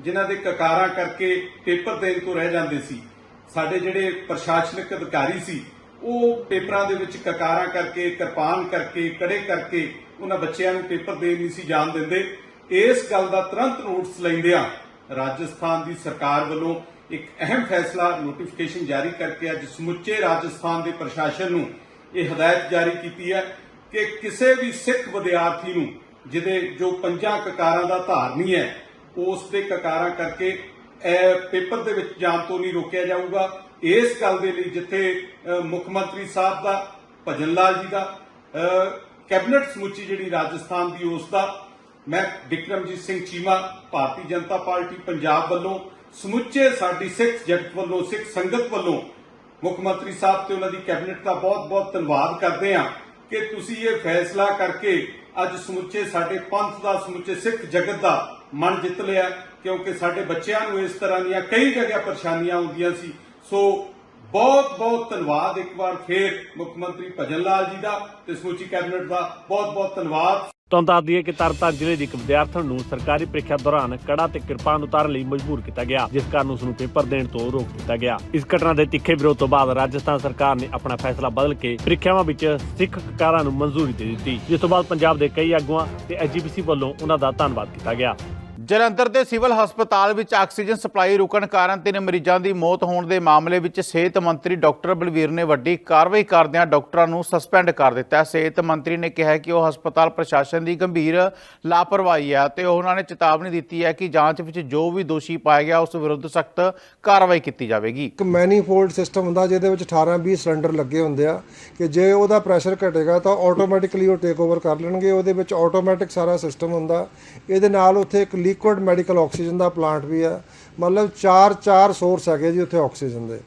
ਜਿਨ੍ਹਾਂ ਦੇ ਕਕਾਰਾਂ ਕਰਕੇ ਪੇਪਰ ਦੇਣ ਤੋਂ ਰਹਿ ਜਾਂਦੇ ਸੀ, ਸਾਡੇ ਜਿਹੜੇ ਪ੍ਰਸ਼ਾਸਨਿਕ ਅਧਿਕਾਰੀ ਸੀ ਉਹ ਪੇਪਰਾਂ ਦੇ ਵਿੱਚ ਕਕਾਰਾਂ ਕਰਕੇ, ਕਿਰਪਾਨ ਕਰਕੇ, ਕੜੇ ਕਰਕੇ ਉਹਨਾਂ ਬੱਚਿਆਂ ਨੂੰ ਪੇਪਰ ਦੇ ਨਹੀਂ ਸੀ ਜਾਣ ਦਿੰਦੇ। ਇਸ ਗੱਲ ਦਾ ਤੁਰੰਤ ਨੋਟਿਸ ਲੈਂਦਿਆਂ ਰਾਜਸਥਾਨ ਦੀ ਸਰਕਾਰ ਵੱਲੋਂ ਇੱਕ ਅਹਿਮ ਫੈਸਲਾ ਨੋਟੀਫਿਕੇਸ਼ਨ ਜਾਰੀ ਕਰਕੇ ਅੱਜ ਸਮੁੱਚੇ ਰਾਜਸਥਾਨ ਦੇ ਪ੍ਰਸ਼ਾਸਨ ਨੂੰ ਇਹ ਹਦਾਇਤ ਜਾਰੀ ਕੀਤੀ ਹੈ ਕਿ ਕਿਸੇ ਵੀ ਸਿੱਖ ਵਿਦਿਆਰਥੀ ਨੂੰ, ਜਿਹਦੇ ਜੋ ਪੰਜਾਂ ਕਕਾਰਾਂ ਦਾ ਧਾਰਨੀ ਹੈ, ਉਸ ਦੇ ਕਕਾਰਾਂ ਕਰਕੇ ਪੇਪਰ ਦੇ ਵਿੱਚ ਜਾਣ ਤੋਂ ਨਹੀਂ ਰੋਕਿਆ ਜਾਊਗਾ। ਇਸ ਗੱਲ ਦੇ ਲਈ ਜਿੱਥੇ ਮੁੱਖ ਮੰਤਰੀ ਸਾਹਿਬ ਦਾ, ਭਜਨ ਲਾਲ ਜੀ ਦਾ ਕੈਬਨਿਟ ਸਮੁੱਚੀ ਜਿਹੜੀ ਰਾਜਸਥਾਨ ਦੀ ਉਸ ਦਾ, ਮੈਂ ਵਿਕਰਮਜੀਤ ਸਿੰਘ ਚੀਮਾ, ਭਾਰਤੀ ਜਨਤਾ ਪਾਰਟੀ ਪੰਜਾਬ ਵੱਲੋਂ ਸਮੁੱਚੇ ਸਾਡੀ ਸਿੱਖ ਜਗਤ ਵੱਲੋਂ, ਸਿੱਖ ਸੰਗਤ ਵੱਲੋਂ ਮੁੱਖ ਮੰਤਰੀ ਸਾਹਿਬ ਤੇ ਉਹਨਾਂ ਦੀ ਕੈਬਨਿਟ ਦਾ ਬਹੁਤ-ਬਹੁਤ ਧੰਨਵਾਦ ਕਰਦੇ ਹਾਂ ਕਿ ਤੁਸੀਂ ਇਹ ਫੈਸਲਾ ਕਰਕੇ ਅੱਜ ਸਮੁੱਚੇ ਸਾਡੇ ਪੰਥ ਦਾ, ਸਮੁੱਚੇ ਸਿੱਖ ਜਗਤ ਦਾ ਮਨ ਜਿੱਤ ਲਿਆ, ਕਿਉਂਕਿ ਸਾਡੇ ਬੱਚਿਆਂ ਨੂੰ ਇਸ ਤਰ੍ਹਾਂ ਦੀਆਂ ਕਈ ਜਗ੍ਹਾ ਪਰੇਸ਼ਾਨੀਆਂ ਆਉਂਦੀਆਂ ਸੀ। ਸੋ ਬਹੁਤ-ਬਹੁਤ ਧੰਨਵਾਦ ਇੱਕ ਵਾਰ ਫੇਰ ਮੁੱਖ ਮੰਤਰੀ ਭਜਨ ਲਾਲ ਜੀ ਦਾ ਤੇ ਸਮੁੱਚੀ ਕੈਬਨਿਟ ਦਾ ਬਹੁਤ-ਬਹੁਤ ਧੰਨਵਾਦ। ਤੁਹਾਨੂੰ ਦੱਸ ਦਈਏ ਕਿ ਤਰਨਤਾਰਨ ਜ਼ਿਲ੍ਹੇ ਦੀ ਇੱਕ ਵਿਦਿਆਰਥਣ ਨੂੰ ਸਰਕਾਰੀ ਪ੍ਰੀਖਿਆ ਦੌਰਾਨ ਕੜਾ ਤੇ ਕਿਰਪਾਨ ਉਤਾਰਨ ਲਈ ਮਜਬੂਰ ਕੀਤਾ ਗਿਆ, ਜਿਸ ਕਾਰਨ ਉਸ ਨੂੰ ਪੇਪਰ ਦੇਣ ਤੋਂ ਰੋਕ ਦਿੱਤਾ ਗਿਆ। ਇਸ ਘਟਨਾ ਦੇ ਤਿੱਖੇ ਵਿਰੋਧ ਤੋਂ ਬਾਅਦ ਰਾਜਸਥਾਨ ਸਰਕਾਰ ਨੇ ਆਪਣਾ ਫੈਸਲਾ ਬਦਲ ਕੇ ਪ੍ਰੀਖਿਆਵਾਂ ਵਿੱਚ ਸਿੱਖ ਕਾਰਾਂ ਨੂੰ ਮਨਜ਼ੂਰੀ ਦੇ ਦਿੱਤੀ। ਜਿਸ ਤੋਂ ਬਾਅਦ ਪੰਜਾਬ ਦੇ ਕਈ ਆਗੂਆਂ ਤੇ ਐਜੀਪੀਸੀ ਵੱਲੋਂ ਉਹਨਾਂ ਦਾ ਧੰਨਵਾਦ ਕੀਤਾ ਗਿਆ। ਜਲੰਧਰ ਦੇ ਸਿਵਲ ਹਸਪਤਾਲ ਵਿੱਚ ਆਕਸੀਜਨ ਸਪਲਾਈ ਰੁਕਣ ਕਾਰਨ ਤਿੰਨ ਮਰੀਜ਼ਾਂ ਦੀ ਮੌਤ ਹੋਣ ਦੇ ਮਾਮਲੇ ਵਿੱਚ ਸਿਹਤ ਮੰਤਰੀ ਡਾਕਟਰ ਬਲਵੀਰ ਨੇ ਵੱਡੀ ਕਾਰਵਾਈ ਕਰਦਿਆਂ ਡਾਕਟਰਾਂ ਨੂੰ ਸਸਪੈਂਡ ਕਰ ਦਿੱਤਾ। ਸਿਹਤ ਮੰਤਰੀ ਨੇ ਕਿਹਾ ਕਿ ਉਹ ਹਸਪਤਾਲ ਪ੍ਰਸ਼ਾਸਨ ਦੀ ਗੰਭੀਰ ਲਾਪਰਵਾਹੀ ਹੈ ਤੇ ਉਹਨਾਂ ਨੇ ਚੇਤਾਵਨੀ ਦਿੱਤੀ ਹੈ ਕਿ ਜਾਂਚ ਵਿੱਚ ਜੋ ਵੀ ਦੋਸ਼ੀ ਪਾਇਆ ਗਿਆ, ਉਸ ਵਿਰੁੱਧ ਸਖਤ ਕਾਰਵਾਈ ਕੀਤੀ ਜਾਵੇਗੀ। ਇੱਕ ਮੈਨੀਫੋਲਡ ਸਿਸਟਮ ਹੁੰਦਾ ਜਿਹਦੇ ਵਿੱਚ 18 20 ਸਿਲੰਡਰ ਲੱਗੇ ਹੁੰਦੇ ਆ ਕਿ ਜੇ ਉਹਦਾ ਪ੍ਰੈਸ਼ਰ ਘਟੇਗਾ ਤਾਂ ਆਟੋਮੈਟਿਕਲੀ ਉਹ ਟੇਕ ਓਵਰ ਕਰ ਲੈਣਗੇ। ਉਹਦੇ ਵਿੱਚ ਆਟੋਮੈਟਿਕ ਸਾਰਾ ਸਿਸਟਮ ਹੁੰਦਾ। ਇਹਦੇ ਨਾਲ ਉੱਥੇ ਇੱਕ ਲੀਕ ਲਿਕੁਇਡ ਮੈਡੀਕਲ ਆਕਸੀਜਨ ਦਾ ਪਲਾਂਟ ਵੀ ਆ। ਮਤਲਬ ਚਾਰ ਚਾਰ ਸੋਰਸ ਹੈਗੇ ਜੀ ਉੱਥੇ ਆਕਸੀਜਨ ਦੇ।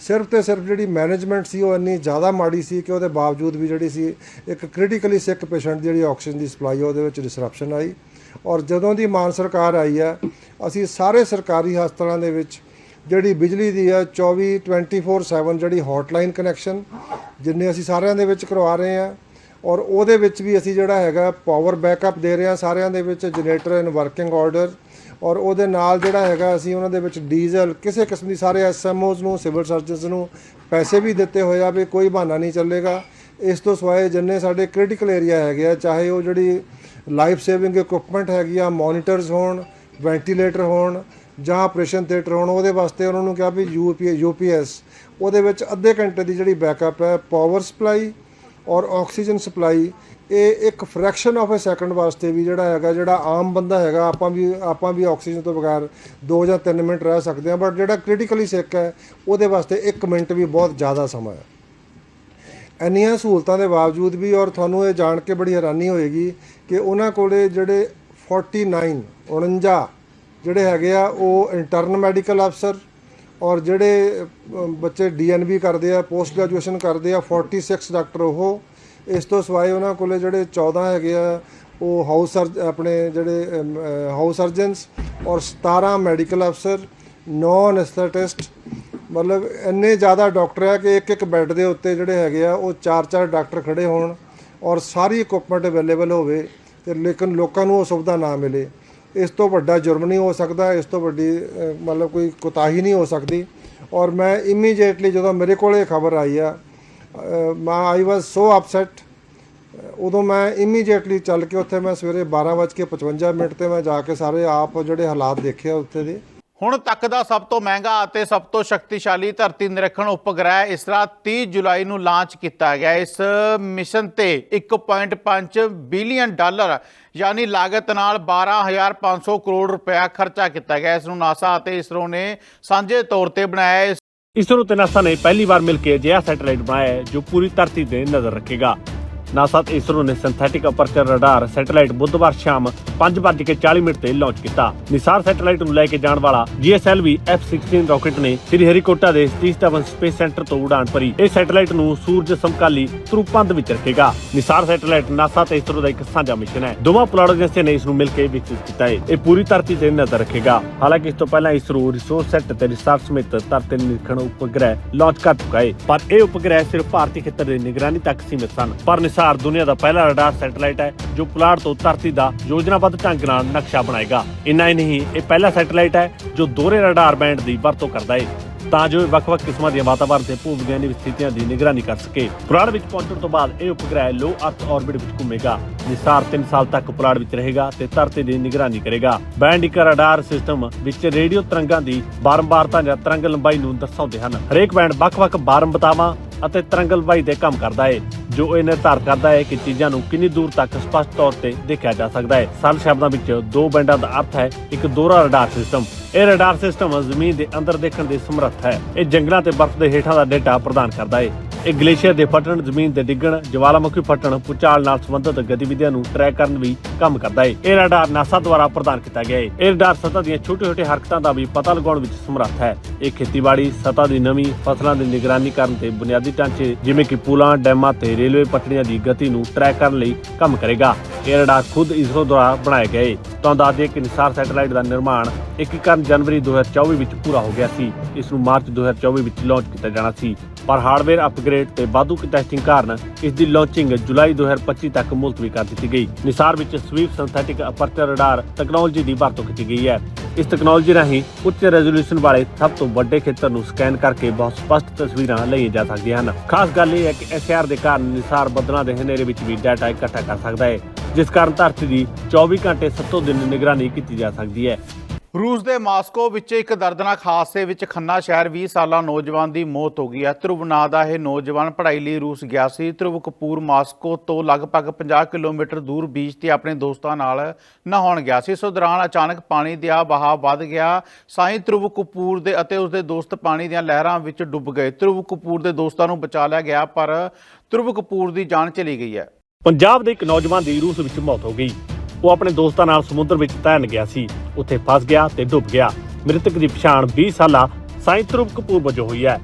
ਸਿਰਫ ਤੇ ਸਿਰਫ ਜਿਹੜੀ ਮੈਨੇਜਮੈਂਟ ਸੀ ਉਹ ਇੰਨੀ ਜ਼ਿਆਦਾ ਮਾੜੀ ਸੀ ਕਿ ਉਹਦੇ ਬਾਵਜੂਦ ਵੀ ਜਿਹੜੀ ਸੀ, ਇੱਕ ਕ੍ਰਿਟੀਕਲੀ ਸਿੱਕ ਪੇਸ਼ੈਂਟ ਦੀ ਜਿਹੜੀ ਆਕਸੀਜਨ ਦੀ ਸਪਲਾਈ ਉਹਦੇ ਵਿੱਚ ਡਿਸਰਪਸ਼ਨ ਆਈ। ਔਰ ਜਦੋਂ ਦੀ ਮਾਨ ਸਰਕਾਰ ਆਈ ਆ, ਅਸੀਂ ਸਾਰੇ ਸਰਕਾਰੀ ਹਸਪਤਾਲਾਂ ਦੇ ਵਿੱਚ ਜਿਹੜੀ ਬਿਜਲੀ ਦੀ ਆ 24 24/7 ਜਿਹੜੀ ਹੌਟਲਾਈਨ ਕਨੈਕਸ਼ਨ ਜਿੰਨੇ ਅਸੀਂ ਸਾਰਿਆਂ ਦੇ ਵਿੱਚ ਕਰਵਾ ਰਹੇ ਆ ਔਰ ਉਹਦੇ ਵਿੱਚ ਵੀ ਅਸੀਂ ਜਿਹੜਾ ਹੈਗਾ ਪਾਵਰ ਬੈਕਅਪ ਦੇ ਰਹੇ ਹਾਂ, ਸਾਰਿਆਂ ਦੇ ਵਿੱਚ ਜਨਰੇਟਰ ਇਨ ਵਰਕਿੰਗ ਆਰਡਰ ਔਰ ਉਹਦੇ ਨਾਲ ਜਿਹੜਾ ਹੈਗਾ ਅਸੀਂ ਉਹਨਾਂ ਦੇ ਵਿੱਚ ਡੀਜ਼ਲ ਕਿਸੇ ਕਿਸਮ ਦੀ ਸਾਰੇ ਐਸਐਮਓਜ਼ ਨੂੰ ਸਿਵਲ ਸਰਜਨਸ ਨੂੰ ਪੈਸੇ ਵੀ ਦਿੱਤੇ ਹੋਏ ਆ ਵੀ ਕੋਈ ਬਹਾਨਾ ਨਹੀਂ ਚੱਲੇਗਾ। ਇਸ ਤੋਂ ਸਿਵਾਏ ਜਿੰਨੇ ਸਾਡੇ ਕ੍ਰਿਟੀਕਲ ਏਰੀਆ ਹੈਗੇ ਆ, ਚਾਹੇ ਉਹ ਜਿਹੜੀ ਲਾਈਫ ਸੇਵਿੰਗ ਇਕਵਿਪਮੈਂਟ ਹੈਗੀ ਆ ਮੋਨੀਟਰਸ ਹੋਣ ਵੈਂਟੀਲੇਟਰ ਹੋਣ ਜਾਂ ਆਪਰੇਸ਼ਨ ਥੀਏਟਰ ਹੋਣ, ਉਹਦੇ ਵਾਸਤੇ ਉਹਨਾਂ ਨੂੰ ਕਿਹਾ ਵੀ ਯੂਪੀ ਯੂਪੀਐਸ ਉਹਦੇ ਵਿੱਚ ਅੱਧੇ ਘੰਟੇ ਦੀ ਜਿਹੜੀ ਬੈਕਅਪ ਹੈ ਪਾਵਰ ਸਪਲਾਈ ਔਰ ਆਕਸੀਜਨ ਸਪਲਾਈ, ਇਹ ਇੱਕ ਫ੍ਰੈਕਸ਼ਨ ਆਫ ਅ ਸੈਕਿੰਡ ਵਾਸਤੇ ਵੀ ਜਿਹੜਾ ਹੈਗਾ, ਜਿਹੜਾ ਆਮ ਬੰਦਾ ਹੈਗਾ, ਆਪਾਂ ਵੀ ਆਪਾਂ ਵੀ ਆਕਸੀਜਨ ਤੋਂ ਬਗੈਰ 2 ਜਾਂ 3 ਮਿੰਟ ਰਹਿ ਸਕਦੇ ਹਾਂ ਬਟ ਜਿਹੜਾ ਕ੍ਰਿਟੀਕਲੀ ਸਿੱਕ ਹੈ, ਉਹਦੇ ਵਾਸਤੇ 1 ਮਿੰਟ ਵੀ ਬਹੁਤ ਜ਼ਿਆਦਾ ਸਮਾਂ ਹੈ। ਇੰਨੀਆਂ ਸਹੂਲਤਾਂ ਦੇ ਬਾਵਜੂਦ ਵੀ, ਔਰ ਤੁਹਾਨੂੰ ਇਹ ਜਾਣ ਕੇ ਬੜੀ ਹੈਰਾਨੀ ਹੋਏਗੀ ਕਿ ਉਹਨਾਂ ਕੋਲੇ ਜਿਹੜੇ 49 49 ਜਿਹੜੇ ਹੈਗੇ ਆ, ਉਹ ਇੰਟਰਨ ਮੈਡੀਕਲ ਅਫਸਰ ਔਰ ਜਿਹੜੇ ਅ, ਬੱਚੇ ਡੀਐਨਬੀ ਕਰਦੇ ਆ ਪੋਸਟ ਗ੍ਰੈਜੂਏਸ਼ਨ ਕਰਦੇ ਆ 46 ਡਾਕਟਰ ਉਹ ਇਸ ਤੋਂ ਸਿਵਾਏ ਉਹਨਾਂ ਕੋਲੇ ਜਿਹੜੇ 14 ਹੈਗੇ ਆ ਉਹ ਹਾਊਸ ਸਰਜ ਆਪਣੇ ਜਿਹੜੇ ਹਾਊਸ ਸਰਜਨਸ ਔਰ 17 ਮੈਡੀਕਲ ਅਫਸਰ 9 ਅਨਸਥੈਟਿਸਟ ਮਤਲਬ ਇੰਨੇ ਜ਼ਿਆਦਾ ਡਾਕਟਰ ਆ ਕਿ ਇੱਕ ਇੱਕ ਬੈੱਡ ਦੇ ਉੱਤੇ ਜਿਹੜੇ ਹੈਗੇ ਆ ਉਹ ਚਾਰ ਚਾਰ ਡਾਕਟਰ ਖੜੇ ਹੋਣ ਔਰ ਸਾਰੀ ਇਕਵਿਪਮੈਂਟ ਅਵੇਲੇਬਲ ਹੋਵੇ ਤੇ ਲੇਕਿਨ ਲੋਕਾਂ ਨੂੰ ਉਹ ਸੁਵਿਧਾ ਨਾ ਮਿਲੇ। ਇਸ ਤੋਂ ਵੱਡਾ ਜੁਰਮ ਨਹੀਂ ਹੋ ਸਕਦਾ, ਇਸ ਤੋਂ ਵੱਡੀ ਮਤਲਬ ਕੋਈ ਕੋਤਾਹੀ ਨਹੀਂ ਹੋ ਸਕਦੀ। ਔਰ ਮੈਂ ਇਮੀਡੀਏਟਲੀ ਜਦੋਂ ਮੇਰੇ ਕੋਲ ਇਹ ਖਬਰ ਆਈ ਆ ਮੈਂ ਆਈ ਵਾਸ ਸੋ ਅਪਸੈਟ ਉਦੋਂ ਮੈਂ ਇਮੀਡੀਏਟਲੀ ਚੱਲ ਕੇ ਉੱਥੇ ਮੈਂ ਸਵੇਰੇ 12:55 ਮਿੰਟ ਤੇ ਮੈਂ ਜਾ ਕੇ ਸਾਰੇ ਆਪ ਜਿਹੜੇ ਹਾਲਾਤ ਦੇਖੇ ਆ ਉੱਥੇ ਦੇ ਹੁਣ ਤੱਕ ਦਾ ਸਭ ਤੋਂ ਮਹਿੰਗਾ ਅਤੇ ਸਭ ਤੋਂ ਸ਼ਕਤੀਸ਼ਾਲੀ ਧਰਤੀ ਨਿਰੀਖਣ ਉਪਗ੍ਰਹਿ ਇਸਰਾ 30 ਜੁਲਾਈ ਨੂੰ ਲਾਂਚ ਕੀਤਾ ਗਿਆ। ਇਸ ਮਿਸ਼ਨ ਤੇ 1.5 ਬਿਲੀਅਨ ਡਾਲਰ ਯਾਨੀ ਲਾਗਤ ਨਾਲ 12500 ਕਰੋੜ ਰੁਪਇਆ ਖਰਚਾ ਕੀਤਾ ਗਿਆ। ਇਸ ਨੂੰ ਨਾਸਾ ਅਤੇ ਇਸਰੋ ਨੇ ਸਾਂਝੇ ਤੌਰ ਤੇ ਬਣਾਇਆ। ਇਸ ਇਸਰੋ ਤੇ ਨਾਸਾ ਨੇ ਪਹਿਲੀ ਵਾਰ ਮਿਲ ਕੇ ਅਜਿਹਾ ਸੈਟੇਲਾਈਟ ਬਣਾਇਆ ਜੋ ਪੂਰੀ ਧਰਤੀ ਤੇ ਨਜ਼ਰ ਰੱਖੇਗਾ। ਨਾਸਾ ਤੇ ਇਸਰੋ ਨੇ ਸਿੰਥੈਟਿਕ ਅਪਰਚਰ ਰਡਾਰ ਸੈਟੇਲਾਈਟ ਬੁੱਧਵਾਰ ਸ਼ਾਮ 5:40 ਮਿੰਟ ਤੇ ਲਾਂਚ ਕੀਤਾ। ਨਿਸਾਰ ਸੈਟੇਲਾਈਟ ਨੂੰ ਲੈ ਕੇ ਜਾਣ ਵਾਲਾ GSLV F-16 ਨੇ ਸ੍ਰੀ ਹਰੀਕੋਟਾ ਦੇ ਸਤੀਸ਼ ਧਵਨ ਸਪੇਸ ਸੈਂਟਰ ਤੋਂ ਉਡਾਣ ਭਰੀ। ਇਹ ਸੈਟੇਲਾਈਟ ਨੂੰ ਸੂਰਜ ਸਮਕਾਲੀ ਧਰੂਪੰਦ ਵਿੱਚ ਰੱਖੇਗਾ। ਨਿਸਾਰ ਸੈਟੇਲਾਈਟ ਨਾਸਾ ਤੇ ਇਸਰੋ ਦਾ ਇੱਕ ਸਾਂਝਾ ਮਿਸ਼ਨ ਹੈ। ਦੋਵਾਂ ਪੁਲਾੜ ਏਜੰਸੀਆਂ ਨੇ ਇਸ ਨੂੰ ਮਿਲ ਕੇ ਵਿਕਸਿਤ ਕੀਤਾ ਹੈ। ਇਹ ਪੂਰੀ ਧਰਤੀ ਤੇ ਨਜ਼ਰ ਰੱਖੇਗਾ। ਹਾਲਾਂਕਿ ਇਸ ਤੋਂ ਪਹਿਲਾਂ ਇਸਰੋ ਰਿਸੋਰਸ ਸੈਟ ਤੇ ਰਿਸਰਚ ਸਮੇਤ ਧਰਤੀ ਨਿਰੀਖਣ ਉਪਗ੍ਰਹਿ ਲਾਂਚ ਕਰ ਚੁੱਕਾ ਹੈ। ਪਰ ਇਹ ਉਪਗ੍ਰਹਿ ਸਿਰਫ ਭਾਰਤੀ ਖੇਤਰ ਦੀ ਨਿਗਰਾਨੀ ਤੱਕ ਸੀਮਿਤ ਸਨ। ਪਰ ਨਿਸਾਰ ਦੁਨੀਆ ਦਾ ਪਹਿਲਾ ਰਡਾਰ ਸੈਟੇਲਾਈਟ ਹੈ, ਜੋ ਪੁਲਾੜ ਤੋਂ ਧਰਤੀ ਦਾ ਯੋਜਨਾਬੱਧ ਢੰਗ ਨਾਲ ਨਕਸ਼ਾ ਬਣਾਏਗਾ। ਇੰਨਾ ਹੀ ਨਹੀਂ, ਇਹ ਪਹਿਲਾ ਸੈਟੇਲਾਈਟ ਹੈ, ਜੋ ਦੋਹਰੇ ਰਡਾਰ ਬੈਂਡ ਦੀ ਵਰਤੋਂ ਕਰਦਾ ਹੈ ਤਾਂ ਜੋ ਵੱਖ-ਵੱਖ ਕਿਸਮਾਂ ਦੀਆਂ ਵਾਤਾਵਰਣ ਤੇ ਭੂ ਸਥਿਤੀਆਂ ਦੀ ਨਿਗਰਾਨੀ ਕਰ ਸਕੇ। ਪੁਲਾੜ ਵਿੱਚ ਪਹੁੰਚਣ ਤੋਂ ਬਾਅਦ ਇਹ ਉਪਗ੍ਰਹਿ ਲੋ ਅਰਥ ਆਰਬਿਟ ਵਿੱਚ ਘੁੰਮੇਗਾ। ਨਿਸਾਰ 3 ਸਾਲ ਤੱਕ ਪੁਲਾੜ ਵਿੱਚ ਰਹੇਗਾ ਤੇ ਧਰਤੀ ਦੀ ਨਿਗਰਾਨੀ ਕਰੇਗਾ। ਬੈਂਡ ਇੱਕ ਰਡਾਰ ਸਿਸਟਮ ਵਿੱਚ ਰੇਡੀਓ ਤਰੰਗਾਂ ਦੀ ਬਾਰੰਬਾਰਤਾ ਜਾਂ ਤਰੰਗ ਲੰਬਾਈ ਨੂੰ ਦਰਸਾਉਂਦੇ ਹਨ। ਹਰੇਕ ਬੈਂਡ ਵੱਖ-ਵੱਖ ਬਾਰੰਬਾਰਤਾਵਾਂ ਅਤੇ ਤਰੰਗ ਲੰਬਾਈ ਤੇ ਕੰਮ ਕਰਦਾ ਹੈ ਜੋ ਇਹ ਨਿਰਧਾਰਤ ਕਰਦਾ ਹੈ ਕਿ ਚੀਜ਼ਾਂ ਨੂੰ ਕਿੰਨੀ ਦੂਰ ਤੱਕ ਸਪਸ਼ਟ ਤੌਰ ਤੇ ਦੇਖਿਆ ਜਾ ਸਕਦਾ ਹੈ ਸਰਲ ਸ਼ਬਦਾਂ ਵਿੱਚ ਦੋ ਬੈਂਡਾਂ ਦਾ ਅਰਥ ਹੈ ਇੱਕ ਦੋਹਰਾ ਰਡਾਰ ਸਿਸਟਮ ਇਹ ਰਡਾਰ ਸਿਸਟਮ ਜ਼ਮੀਨ ਦੇ ਅੰਦਰ ਦੇਖਣ ਦੀ ਸਮਰੱਥ ਹੈ। ਇਹ ਜੰਗਲਾਂ ਤੇ ਬਰਫ਼ ਦੇ ਹੇਠਾਂ ਦਾ ਡੇਟਾ ਪ੍ਰਦਾਨ ਕਰਦਾ ਹੈ ਇਹ ਗਲੇਸ਼ੀਅਰ ਦੇ ਫਟਣ, ਜ਼ਮੀਨ ਦੇ ਡਿੱਗਣ, ਜਵਾਲਾਮੁਖੀ ਫਟਣ ਪੁਚਾਲ ਨਾਲ ਸੰਬੰਧਿਤ ਗਤੀਵਿਧੀਆਂ ਨੂੰ ਟਰੈਕ ਕਰਨ ਵੀ ਕੰਮ ਕਰਦਾ ਹੈ ਇਹ ਰਡਾਰ ਨਾਸਾ ਦੁਆਰਾ ਪ੍ਰਦਾਨ ਕੀਤਾ ਗਿਆ ਹੈ ਇਹ ਰਡਾਰ ਸਤ੍ਹਾ ਦੀਆਂ ਛੋਟੇ-ਛੋਟੇ ਹਰਕਤਾਂ ਦਾ ਵੀ ਪਤਾ ਲਗਾਉਣ ਵਿੱਚ ਸਮਰੱਥ ਹੈ। ਇਹ ਖੇਤੀਬਾੜੀ ਸਤ੍ਹਾ ਦੀ ਨਵੀਂ ਫਸਲਾਂ ਦੀ ਨਿਗਰਾਨੀ ਕਰਨ ਤੇ ਬੁਨਿਆਦੀ ਢਾਂਚੇ, ਜਿਵੇਂ ਕਿ ਪੁਲਾਂ, ਡੈਮਾਂ ਤੇ ਰੇਲਵੇ ਪਟੜੀਆਂ ਦੀ ਗਤੀ ਨੂੰ ਟਰੈਕ ਕਰਨ ਲਈ ਕੰਮ ਕਰੇਗਾ। ਇਹ ਰਡਾਰ ਖੁਦ ਇਸਰੋ ਦੁਆਰਾ ਬਣਾਏ ਗਏ ਹੈ ਤੁਹਾਨੂੰ ਦੱਸ ਦਈਏ ਕਿ ਨਿਸਾਰ ਸੈਟੇਲਾਈਟ ਦਾ ਨਿਰਮਾਣ 21 ਜਨਵਰੀ 2024 ਵਿੱਚ ਪੂਰਾ ਹੋ ਗਿਆ ਸੀ। ਇਸ ਨੂੰ ਮਾਰਚ 2024 ਵਿੱਚ ਲਾਂਚ ਕੀਤਾ ਜਾਣਾ ਸੀ। ਪਰ ਹਾਰਡਵੇਅਰ ਅਪਗ੍ਰੇਡ ਤੇ ਵਾਧੂ ਟੈਸਟਿੰਗ ਕਾਰਨ ਇਸ ਦੀ ਲਾਂਚਿੰਗ ਜੁਲਾਈ 2025 ਤੱਕ ਮੁਲਤਵੀ ਕਰ ਦਿੱਤੀ ਗਈ। ਨਿਸਾਰ ਵਿੱਚ sweep synthetic aperture radar technology ਦੀ ਵਰਤੋਂ ਕੀਤੀ ਗਈ ਹੈ। ਇਸ ਟੈਕਨੋਲੋਜੀ ਰਾਹੀਂ ਉੱਚ ਰੈਜ਼ੋਲੂਸ਼ਨ ਵਾਲੇ ਸਭ ਤੋਂ ਵੱਡੇ ਖੇਤਰ ਨੂੰ ਸਕੈਨ ਕਰਕੇ ਬਹੁਤ ਸਪਸ਼ਟ ਤਸਵੀਰਾਂ ਲਈਆਂ ਜਾ ਸਕਦੀਆਂ ਹਨ। ਖਾਸ ਗੱਲ ਇਹ ਹੈ ਕਿ ਐਸਆਰ ਦੇ ਕਾਰਨ ਨਿਸਾਰ ਬੱਦਲਾਂ ਦੇ ਹਨੇਰੇ ਵਿੱਚ ਵੀ ਡਾਟਾ ਇਕੱਠਾ ਕਰ ਸਕਦਾ ਹੈ, ਜਿਸ ਕਾਰਨ ਧਰਤੀ ਦੀ 24 ਘੰਟੇ ਸੱਤੋਂ ਦਿਨ ਨਿਗਰਾਨੀ ਕੀਤੀ ਜਾ ਸਕਦੀ ਹੈ। ਰੂਸ ਦੇ ਮਾਸਕੋ ਵਿੱਚ ਇੱਕ ਦਰਦਨਾਕ ਹਾਦਸੇ ਵਿੱਚ ਖੰਨਾ ਸ਼ਹਿਰ 20 ਸਾਲਾ ਨੌਜਵਾਨ ਦੀ ਮੌਤ ਹੋ ਗਈ ਹੈ। ਧਰੁਵ ਨਾਂ ਦਾ ਇਹ ਨੌਜਵਾਨ ਪੜ੍ਹਾਈ ਲਈ ਰੂਸ ਗਿਆ ਸੀ। ਧਰੁਵ ਕਪੂਰ ਮਾਸਕੋ ਤੋਂ ਲਗਭਗ 50 ਕਿਲੋਮੀਟਰ ਦੂਰ ਬੀਚ ਤੇ ਆਪਣੇ ਦੋਸਤਾਂ ਨਾਲ ਨਹਾਉਣ ਗਿਆ ਸੀ। ਇਸ ਦੌਰਾਨ ਅਚਾਨਕ ਪਾਣੀ ਦਾ ਵਹਾਅ ਵੱਧ ਗਿਆ। ਸਾਈਂ ਧਰੁਵ ਕਪੂਰ ਦੇ ਅਤੇ ਉਸਦੇ ਦੋਸਤ ਪਾਣੀ ਦੀਆਂ ਲਹਿਰਾਂ ਵਿੱਚ ਡੁੱਬ ਗਏ। ਧਰੁਵ ਕਪੂਰ ਦੇ ਦੋਸਤਾਂ ਨੂੰ ਬਚਾ ਲਿਆ ਗਿਆ, ਪਰ ਧਰੁਵ ਕਪੂਰ ਦੀ ਜਾਨ ਚਲੀ ਗਈ ਹੈ। ਪੰਜਾਬ ਦੇ ਇੱਕ ਨੌਜਵਾਨ ਦੀ ਰੂਸ ਵਿੱਚ ਮੌਤ ਹੋ ਗਈ। ਉਹ ਆਪਣੇ ਦੋਸਤਾਂ ਨਾਲ ਸਮੁੰਦਰ ਵਿੱਚ ਤੈਰਨ ਗਿਆ ਸੀ। ਉੱਥੇ ਫਸ ਗਿਆ ਤੇ ਡੁੱਬ ਗਿਆ। ਮ੍ਰਿਤਕ ਦੀ ਪਛਾਣ 20 ਸਾਲਾ ਸਾਈਂ ਕਪੂਰ ਵਜੋਂ ਹੋਈ ਹੈ।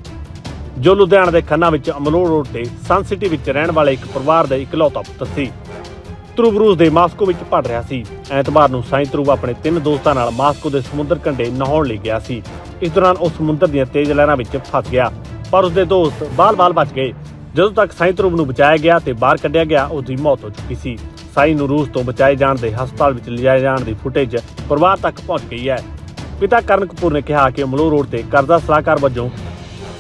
ਜੋ ਲੁਧਿਆਣਾ ਦੇ ਖੰਨਾ ਵਿੱਚ ਅਮਲੋਹ ਰੋਡ ਤੇ ਸਨ ਸਿਟੀ ਵਿੱਚ ਰਹਿਣ ਵਾਲੇ ਇੱਕ ਪਰਿਵਾਰ ਦਾ ਇਕਲੌਤਾ ਪੁੱਤਰ ਸੀ। ਧਰੁਵ ਰੂਸ ਦੇ ਮਾਸਕੋ ਵਿੱਚ ਪੜ ਰਿਹਾ ਸੀ। ਐਤਵਾਰ ਨੂੰ ਸਾਈਂ ਆਪਣੇ ਤਿੰਨ ਦੋਸਤਾਂ ਨਾਲ ਮਾਸਕੋ ਦੇ ਸਮੁੰਦਰ ਕੰਢੇ ਨਹਾਉਣ ਲਈ ਗਿਆ ਸੀ। ਇਸ ਦੌਰਾਨ ਉਹ ਸਮੁੰਦਰ ਦੀਆਂ ਤੇਜ਼ ਲਹਿਰਾਂ ਵਿੱਚ ਫਸ ਗਿਆ। ਪਰ ਉਸਦੇ ਦੋਸਤ ਬਾਲ-ਬਾਲ ਬਚ ਗਏ। ਜਦੋਂ ਤੱਕ ਸਾਈਂ ਧਰੁਵ ਨੂੰ ਬਚਾਇਆ ਗਿਆ ਤੇ ਬਾਹਰ ਕੱਢਿਆ ਗਿਆ ਉਸ ਦੀ ਮੌਤ ਹੋ ਚੁੱਕੀ ਸੀ। ਸਾਈ ਨੂੰ ਰੂਸ ਤੋਂ ਬਚਾਏ ਜਾਣ ਦੇ ਹਸਪਤਾਲ ਵਿੱਚ ਲਿਜਾਏ ਜਾਣ ਦੀ ਫੁਟੇਜ ਪਰਿਵਾਰ ਤੱਕ ਪਹੁੰਚ ਗਈ ਹੈ। ਪਿਤਾ ਕਰਨ ਕਪੂਰ ਨੇ ਕਿਹਾ ਕਿ ਅਮਲੋ ਰੋਡ ਤੇ ਕਰਜ਼ਾ ਸਲਾਹਕਾਰ ਵਜੋਂ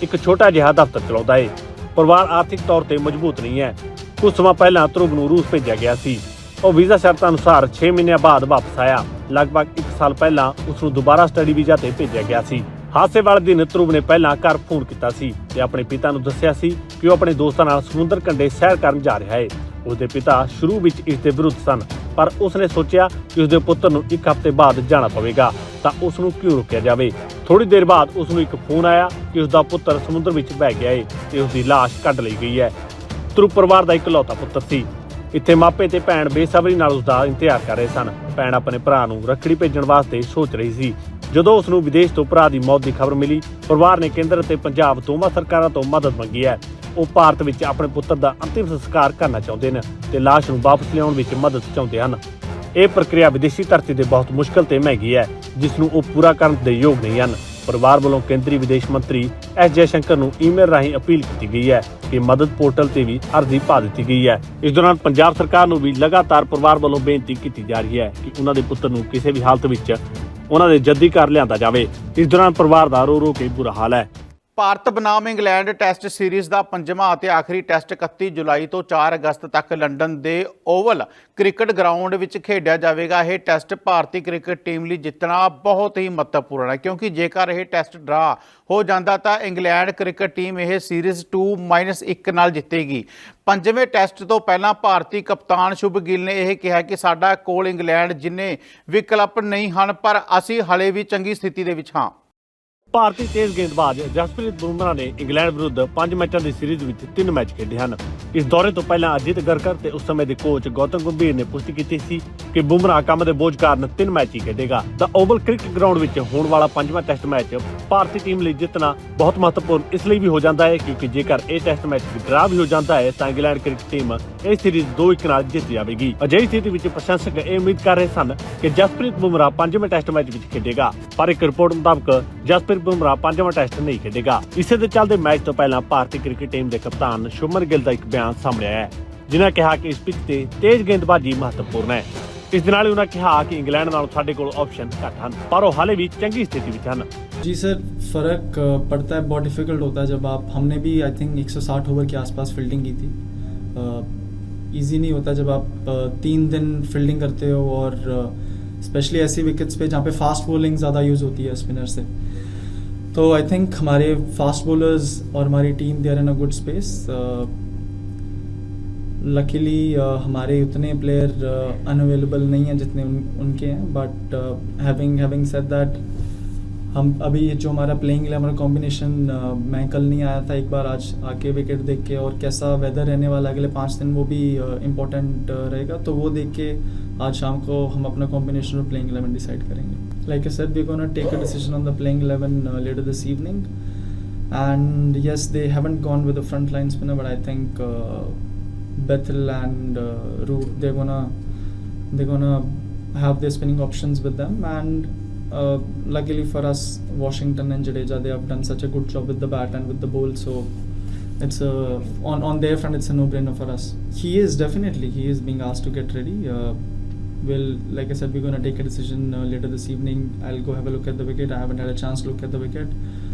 ਇੱਕ ਛੋਟਾ ਜਿਹਾ ਦਫ਼ਤਰ ਚਲਾਉਂਦਾ ਹੈ ਪਰਿਵਾਰ ਆਰਥਿਕ ਤੌਰ ਤੇ ਮਜ਼ਬੂਤ ਨਹੀਂ ਹੈ। ਕੁਝ ਸਮਾਂ ਪਹਿਲਾਂ ਧਰੁਵ ਨੂੰ ਰੂਸ ਭੇਜਿਆ ਗਿਆ ਸੀ। ਉਹ ਵੀਜ਼ਾ ਸ਼ਰਤਾਂ ਅਨੁਸਾਰ 6 ਮਹੀਨਿਆਂ ਬਾਅਦ ਵਾਪਸ ਆਇਆ। ਲਗਭਗ 1 ਸਾਲ ਪਹਿਲਾਂ ਉਸ ਨੂੰ ਦੁਬਾਰਾ ਸਟੱਡੀ ਵੀਜ਼ਾ ਤੇ ਭੇਜਿਆ ਗਿਆ ਸੀ। ਹਾਦਸੇ ਵਾਲੇ ਦਿਨ ਧਰੁਵ ਨੇ ਪਹਿਲਾਂ ਘਰ ਫੋਨ ਕੀਤਾ ਸੀ ਤੇ ਆਪਣੇ ਪਿਤਾ ਨੂੰ ਦੱਸਿਆ ਸੀ ਕਿ ਉਹ ਆਪਣੇ ਦੋਸਤਾਂ ਨਾਲ ਸਮੁੰਦਰ ਕੰਢੇ ਸੈਰ ਕਰਨ ਜਾ ਰਿਹਾ ਹੈ ਉਸਦੇ ਪਿਤਾ ਸ਼ੁਰੂ ਵਿੱਚ ਇਸ ਦੇ ਵਿਰੁੱਧ ਸਨ, ਪਰ ਉਸਨੇ ਸੋਚਿਆ ਕਿ ਉਸਦੇ ਪੁੱਤਰ ਨੂੰ ਇੱਕ ਹਫ਼ਤੇ ਬਾਅਦ ਜਾਣਾ ਪਵੇਗਾ, ਤਾਂ ਉਸ ਨੂੰ ਕਿਉਂ ਰੋਕਿਆ ਜਾਵੇ? ਥੋੜੀ ਦੇਰ ਬਾਅਦ ਉਸ ਨੂੰ ਇੱਕ ਫੋਨ ਆਇਆ ਕਿ ਉਸਦਾ ਪੁੱਤਰ ਸਮੁੰਦਰ ਵਿੱਚ ਬਹਿ ਗਿਆ ਹੈ ਤੇ ਉਸਦੀ ਲਾਸ਼ ਕੱਢ ਲਈ ਗਈ ਹੈ। ਧਰੁਵ ਪਰਿਵਾਰ ਦਾ ਇਕਲੌਤਾ ਪੁੱਤਰ ਸੀ। ਇੱਥੇ ਮਾਪੇ ਤੇ ਭੈਣ ਬੇਸਬਰੀ ਨਾਲ ਉਸਦਾ ਇੰਤਜ਼ਾਰ ਕਰ ਰਹੇ ਸਨ। ਭੈਣ ਆਪਣੇ ਭਰਾ ਨੂੰ ਰੱਖੜੀ ਭੇਜਣ ਵਾਸਤੇ ਸੋਚ ਰਹੀ ਸੀ। ਜਦੋਂ ਉਸ ਨੂੰ ਵਿਦੇਸ਼ ਤੋਂ ਭਰਾ ਦੀ ਮੌਤ ਦੀ ਖਬਰ ਮਿਲੀ, ਪਰਿਵਾਰ ਨੇ ਕੇਂਦਰ ਅਤੇ ਪੰਜਾਬ ਦੋਵਾਂ ਸਰਕਾਰਾਂ ਤੋਂ ਮਦਦ ਮੰਗੀ ਹੈ। ਉਹ ਭਾਰਤ ਵਿੱਚ ਆਪਣੇ ਪੁੱਤਰ ਦਾ ਅੰਤਿਮ ਸੰਸਕਾਰ ਕਰਨਾ ਚਾਹੁੰਦੇ ਨੇ ਤੇ ਲਾਸ਼ ਨੂੰ ਵਾਪਸ ਲਿਆਉਣ ਵਿੱਚ ਮਦਦ ਚਾਹੁੰਦੇ ਹਨ। ਇਹ ਪ੍ਰਕਿਰਿਆ ਵਿਦੇਸ਼ੀ ਧਰਤੀ ਤੇ ਬਹੁਤ ਮੁਸ਼ਕਲ ਤੇ ਮਹਿੰਗੀ ਹੈ, ਜਿਸ ਨੂੰ ਉਹ ਪੂਰਾ ਕਰਨ ਦੇ ਯੋਗ ਨਹੀਂ ਹਨ। ਪਰਿਵਾਰ ਵੱਲੋਂ ਕੇਂਦਰੀ ਵਿਦੇਸ਼ ਮੰਤਰੀ ਐਸ ਜੈਸ਼ੰਕਰ ਨੂੰ ਈਮੇਲ ਰਾਹੀਂ ਅਪੀਲ ਕੀਤੀ ਗਈ ਹੈ ਕਿ ਮਦਦ ਪੋਰਟਲ ਤੇ ਵੀ ਅਰਜ਼ੀ ਪਾ ਦਿੱਤੀ ਗਈ ਹੈ। ਇਸ ਦੌਰਾਨ ਪੰਜਾਬ ਸਰਕਾਰ ਨੂੰ ਵੀ ਲਗਾਤਾਰ ਪਰਿਵਾਰ ਵੱਲੋਂ ਬੇਨਤੀ ਕੀਤੀ ਜਾ ਰਹੀ ਹੈ ਕਿ ਉਹਨਾਂ ਦੇ ਪੁੱਤਰ ਨੂੰ ਕਿਸੇ ਵੀ ਹਾਲਤ ਵਿੱਚ ਉਹਨਾਂ ਦੇ ਜੱਦੀ ਘਰ ਲਿਆਂਦਾ ਜਾਵੇ। ਇਸ ਦੌਰਾਨ ਪਰਿਵਾਰ ਦਾ ਰੋ ਰੋ ਕੇ ਬੁਰਾ ਹਾਲ ਹੈ। ਭਾਰਤ ਬਨਾਮ ਇੰਗਲੈਂਡ ਟੈਸਟ ਸੀਰੀਜ਼ ਦਾ ਪੰਜਵਾਂ ਅਤੇ ਆਖਰੀ ਟੈਸਟ 31 ਜੁਲਾਈ ਤੋਂ 4 ਅਗਸਤ ਤੱਕ ਲੰਡਨ ਦੇ ਓਵਲ ਕ੍ਰਿਕਟ ਗਰਾਊਂਡ ਵਿੱਚ ਖੇਡਿਆ ਜਾਵੇਗਾ। ਇਹ ਟੈਸਟ ਭਾਰਤੀ ਕ੍ਰਿਕਟ ਟੀਮ ਲਈ ਜਿੱਤਣਾ ਬਹੁਤ ਹੀ ਮਹੱਤਵਪੂਰਨ ਹੈ, ਕਿਉਂਕਿ ਜੇਕਰ ਇਹ ਟੈਸਟ ਡਰਾ ਹੋ ਜਾਂਦਾ ਤਾਂ ਇੰਗਲੈਂਡ ਕ੍ਰਿਕਟ ਟੀਮ ਇਹ ਸੀਰੀਜ਼ 2-1 ਨਾਲ ਜਿੱਤੇਗੀ। ਪੰਜਵੇਂ ਟੈਸਟ ਤੋਂ ਪਹਿਲਾਂ ਭਾਰਤੀ ਕਪਤਾਨ ਸ਼ੁਭ ਗਿੱਲ ਨੇ ਇਹ ਕਿਹਾ ਕਿ ਸਾਡਾ ਕੋਲ ਇੰਗਲੈਂਡ ਜਿੰਨੇ ਵਿਕਲਪ ਨਹੀਂ ਹਨ, ਪਰ ਅਸੀਂ ਹਲੇ ਵੀ ਚੰਗੀ ਸਥਿਤੀ ਦੇ ਵਿੱਚ ਹਾਂ। ਭਾਰਤੀ ਤੇਜ਼ ਗੇਂਦਬਾਜ਼ ਜਸਪ੍ਰੀਤ ਬੁਮਰਾਹ ਨੇ ਇੰਗਲੈਂਡ ਵਿਰੁੱਧ 5 ਮੈਚਾਂ ਦੀ ਸੀਰੀਜ਼ ਵਿੱਚ 3 ਮੈਚ ਖੇਡੇ ਹਨ। ਇਸ ਦੌਰੇ ਤੋਂ ਪਹਿਲਾਂ ਅਜੀਤ ਗਰਕਰ ਤੇ ਉਸ ਸਮੇਂ ਦੇ ਕੋਚ ਗੌਤਮ ਗੰਭੀਰ ਨੇ ਪੁਸ਼ਟੀ ਕੀਤੀ ਸੀ ਕਿ ਬੁਮਰਾਹ ਕੰਮ ਦੇ ਬੋਝ ਕਾਰਨ 3 ਮੈਚ ਹੀ ਖੇਡੇਗਾ। ਦਾ ਓਵਲ ਕ੍ਰਿਕਟ ਗਰਾਊਂਡ ਵਿੱਚ ਹੋਣ ਵਾਲਾ ਪੰਜਵਾਂ ਟੈਸਟ ਮੈਚ ਭਾਰਤੀ ਟੀਮ ਲਈ ਜਿੱਤਣਾ ਬਹੁਤ ਮਹੱਤਵਪੂਰਨ, ਇਸ ਲਈ ਵੀ ਹੋ ਜਾਂਦਾ ਹੈ ਕਿਉਂਕਿ ਜੇਕਰ ਇਹ ਟੈਸਟ ਮੈਚ ਡਰਾ ਵੀ ਹੋ ਜਾਂਦਾ ਹੈ, ਤਾਂ ਇੰਗਲੈਂਡ ਕ੍ਰਿਕਟ ਟੀਮ ਇਹ ਸੀਰੀਜ਼ 2-1 ਨਾਲ ਜਿੱਤ ਜਾਵੇਗੀ। ਅਜਿਹੀ ਸਥਿਤੀ ਵਿੱਚ ਪ੍ਰਸ਼ੰਸਕ ਇਹ ਉਮੀਦ ਕਰ ਰਹੇ ਸਨ ਕਿ ਜਸਪ੍ਰੀਤ ਬੁਮਰਾਹ ਪੰਜਵੇਂ ਟੈਸਟ ਮੈਚ ਵਿੱਚ ਖੇਡੇਗਾ। ਪਰ ਇੱਕ ਰਿਪੋਰਟ ਮੁਤਾਬਕ ਜਸਪ੍ਰੀਤ ਬੁਮਰਾਹ ਪੰਜਵਾਂ ਟੈਸਟ ਨਹੀਂ ਖੇਡੇਗਾ ਇਸੇ ਦੇ ਚੱਲਦੇ ਮੈਚ ਤੋਂ ਪਹਿਲਾਂ ਭਾਰਤੀ ਕ੍ਰਿਕਟ ਟੀਮ ਦੇ ਕਪਤਾਨ ਸ਼ੁਭਮਨ ਗਿੱਲ ਦਾ ਇੱਕ ਬਿਆਨ ਸਾਹਮਣੇ ਆਇਆ ਹੈ ਜਿਨ੍ਹਾਂ ਕਿਹਾ ਕਿ ਇਸ ਪਿੱਚ ਤੇ ਤੇਜ਼ ਗੇਂਦਬਾਜ਼ੀ ਮਹੱਤਵਪੂਰਨ ਹੈ ਇਸ ਦੇ ਨਾਲ ਹੀ ਉਹਨਾਂ ਕਿਹਾ ਕਿ ਇੰਗਲੈਂਡ ਨਾਲੋਂ ਸਾਡੇ ਕੋਲ ਆਪਸ਼ਨ ਘੱਟ ਹਨ ਪਰ ਉਹ ਹਾਲੇ ਵੀ ਚੰਗੀ ਸਥਿਤੀ ਵਿੱਚ ਹਨ जी सर फ़र्क अ, पड़ता है बहुत डिफ़िकल्ट होता है जब आप हमने भी आई थिंक 160 ओवर के आसपास फील्डिंग की थी इजी नहीं होता जब आप अ, तीन दिन फील्डिंग करते हो और स्पेशली ऐसी विकेट्स पे जहाँ पे फास्ट बॉलिंग ज़्यादा यूज़ होती है स्पिनर से तो आई थिंक हमारे फास्ट बॉलर्स और हमारी team they are in a good space luckily हमारे उतने प्लेयर अनअवेलेबल नहीं हैं जितने उन, उनके हैं but having having said that हम अभी जो हमारा प्लेइंग हमारा कॉम्बिनेशन मैं कल नहीं आया था एक बार आज आके विकेट देख के और कैसा वेदर रहने वाला अगले पाँच दिन वो भी इम्पोर्टेंट रहेगा तो वो देख के आज शाम को हम अपना कॉम्बिनेशन और प्लेइंग इलेवन डिसाइड करेंगे। like I said, we're going to take a decision on the playing 11 uh, later this evening. And yes, they haven't gone with a frontline spinner, but I think uh, Bethel and uh, Root, they're gonna they're gonna have their spinning options with them. And uh, luckily for us, Washington and Jadeja, they have done such a good job with the bat and with the bowl. So it's a on on their front, it's a no-brainer for us. He is definitely he is being asked to get ready uh, uh, We'll, like I said, we're going to take a decision uh, later this evening. I'll go have a look at the wicket. I haven't had a chance to look at the wicket,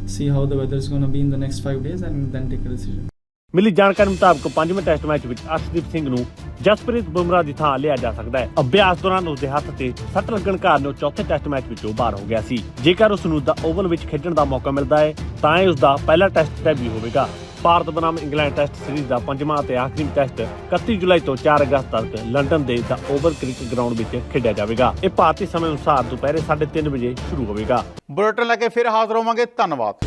see how the weather is going to be in the next five days, and then take a decision. ਮਿਲੀ ਜਾਣਕਾਰੀ ਮੁਤਾਬਕ ਪੰਜਵੇਂ test match ਵਿੱਚ ਅਰਸ਼ਦੀਪ ਸਿੰਘ ਨੂੰ ਜਸਪ੍ਰੀਤ ਬੁਮਰਾਹ ਦੀ ਥਾਂ ਲਿਆ ਜਾ ਸਕਦਾ ਹੈ ਅਭਿਆਸ ਦੌਰਾਨ ਉਸ ਦੇ ਹੱਥ ਤੇ ਸੱਟ ਲੱਗਣ ਕਾਰਨ ਉਹ ਚੌਥੇ ਟੈਸਟ ਮੈਚ ਵਿੱਚੋਂ ਬਾਹਰ ਹੋ ਗਿਆ ਸੀ ਜੇਕਰ ਉਸ ਨੂੰ ਦਾ ਓਵਲ ਵਿੱਚ ਖੇਡਣ ਦਾ ਮੌਕਾ ਮਿਲਦਾ ਹੈ ਤਾਂ ਇਹ ਉਸ ਦਾ ਪਹਿਲਾ ਟੈਸਟ ਡੈਬਿਊ ਹੋਵੇਗਾ ਭਾਰਤ ਬਨਾਮ ਇੰਗਲੈਂਡ ਟੈਸਟ ਸੀਰੀਜ਼ ਦਾ ਪੰਜਵਾਂ ਅਤੇ ਆਖਰੀ ਟੈਸਟ 31 ਜੁਲਾਈ ਤੋਂ 4 ਅਗਸਤ ਤੱਕ ਲੰਡਨ ਦੇ ਦਾ ਓਵਲ ਕ੍ਰਿਕਟ ਗਰਾਊਂਡ ਵਿੱਚ ਖੇਡਿਆ ਜਾਵੇਗਾ। ਇਹ ਭਾਰਤੀ ਸਮੇਂ ਅਨੁਸਾਰ ਦੁਪਹਿਰੇ 3:30 ਵਜੇ ਸ਼ੁਰੂ ਹੋਵੇਗਾ। ਬੁਲੇਟਿਨ ਲੈ ਕੇ ਫਿਰ ਹਾਜ਼ਰ ਹੋਵਾਂਗੇ। ਧੰਨਵਾਦ।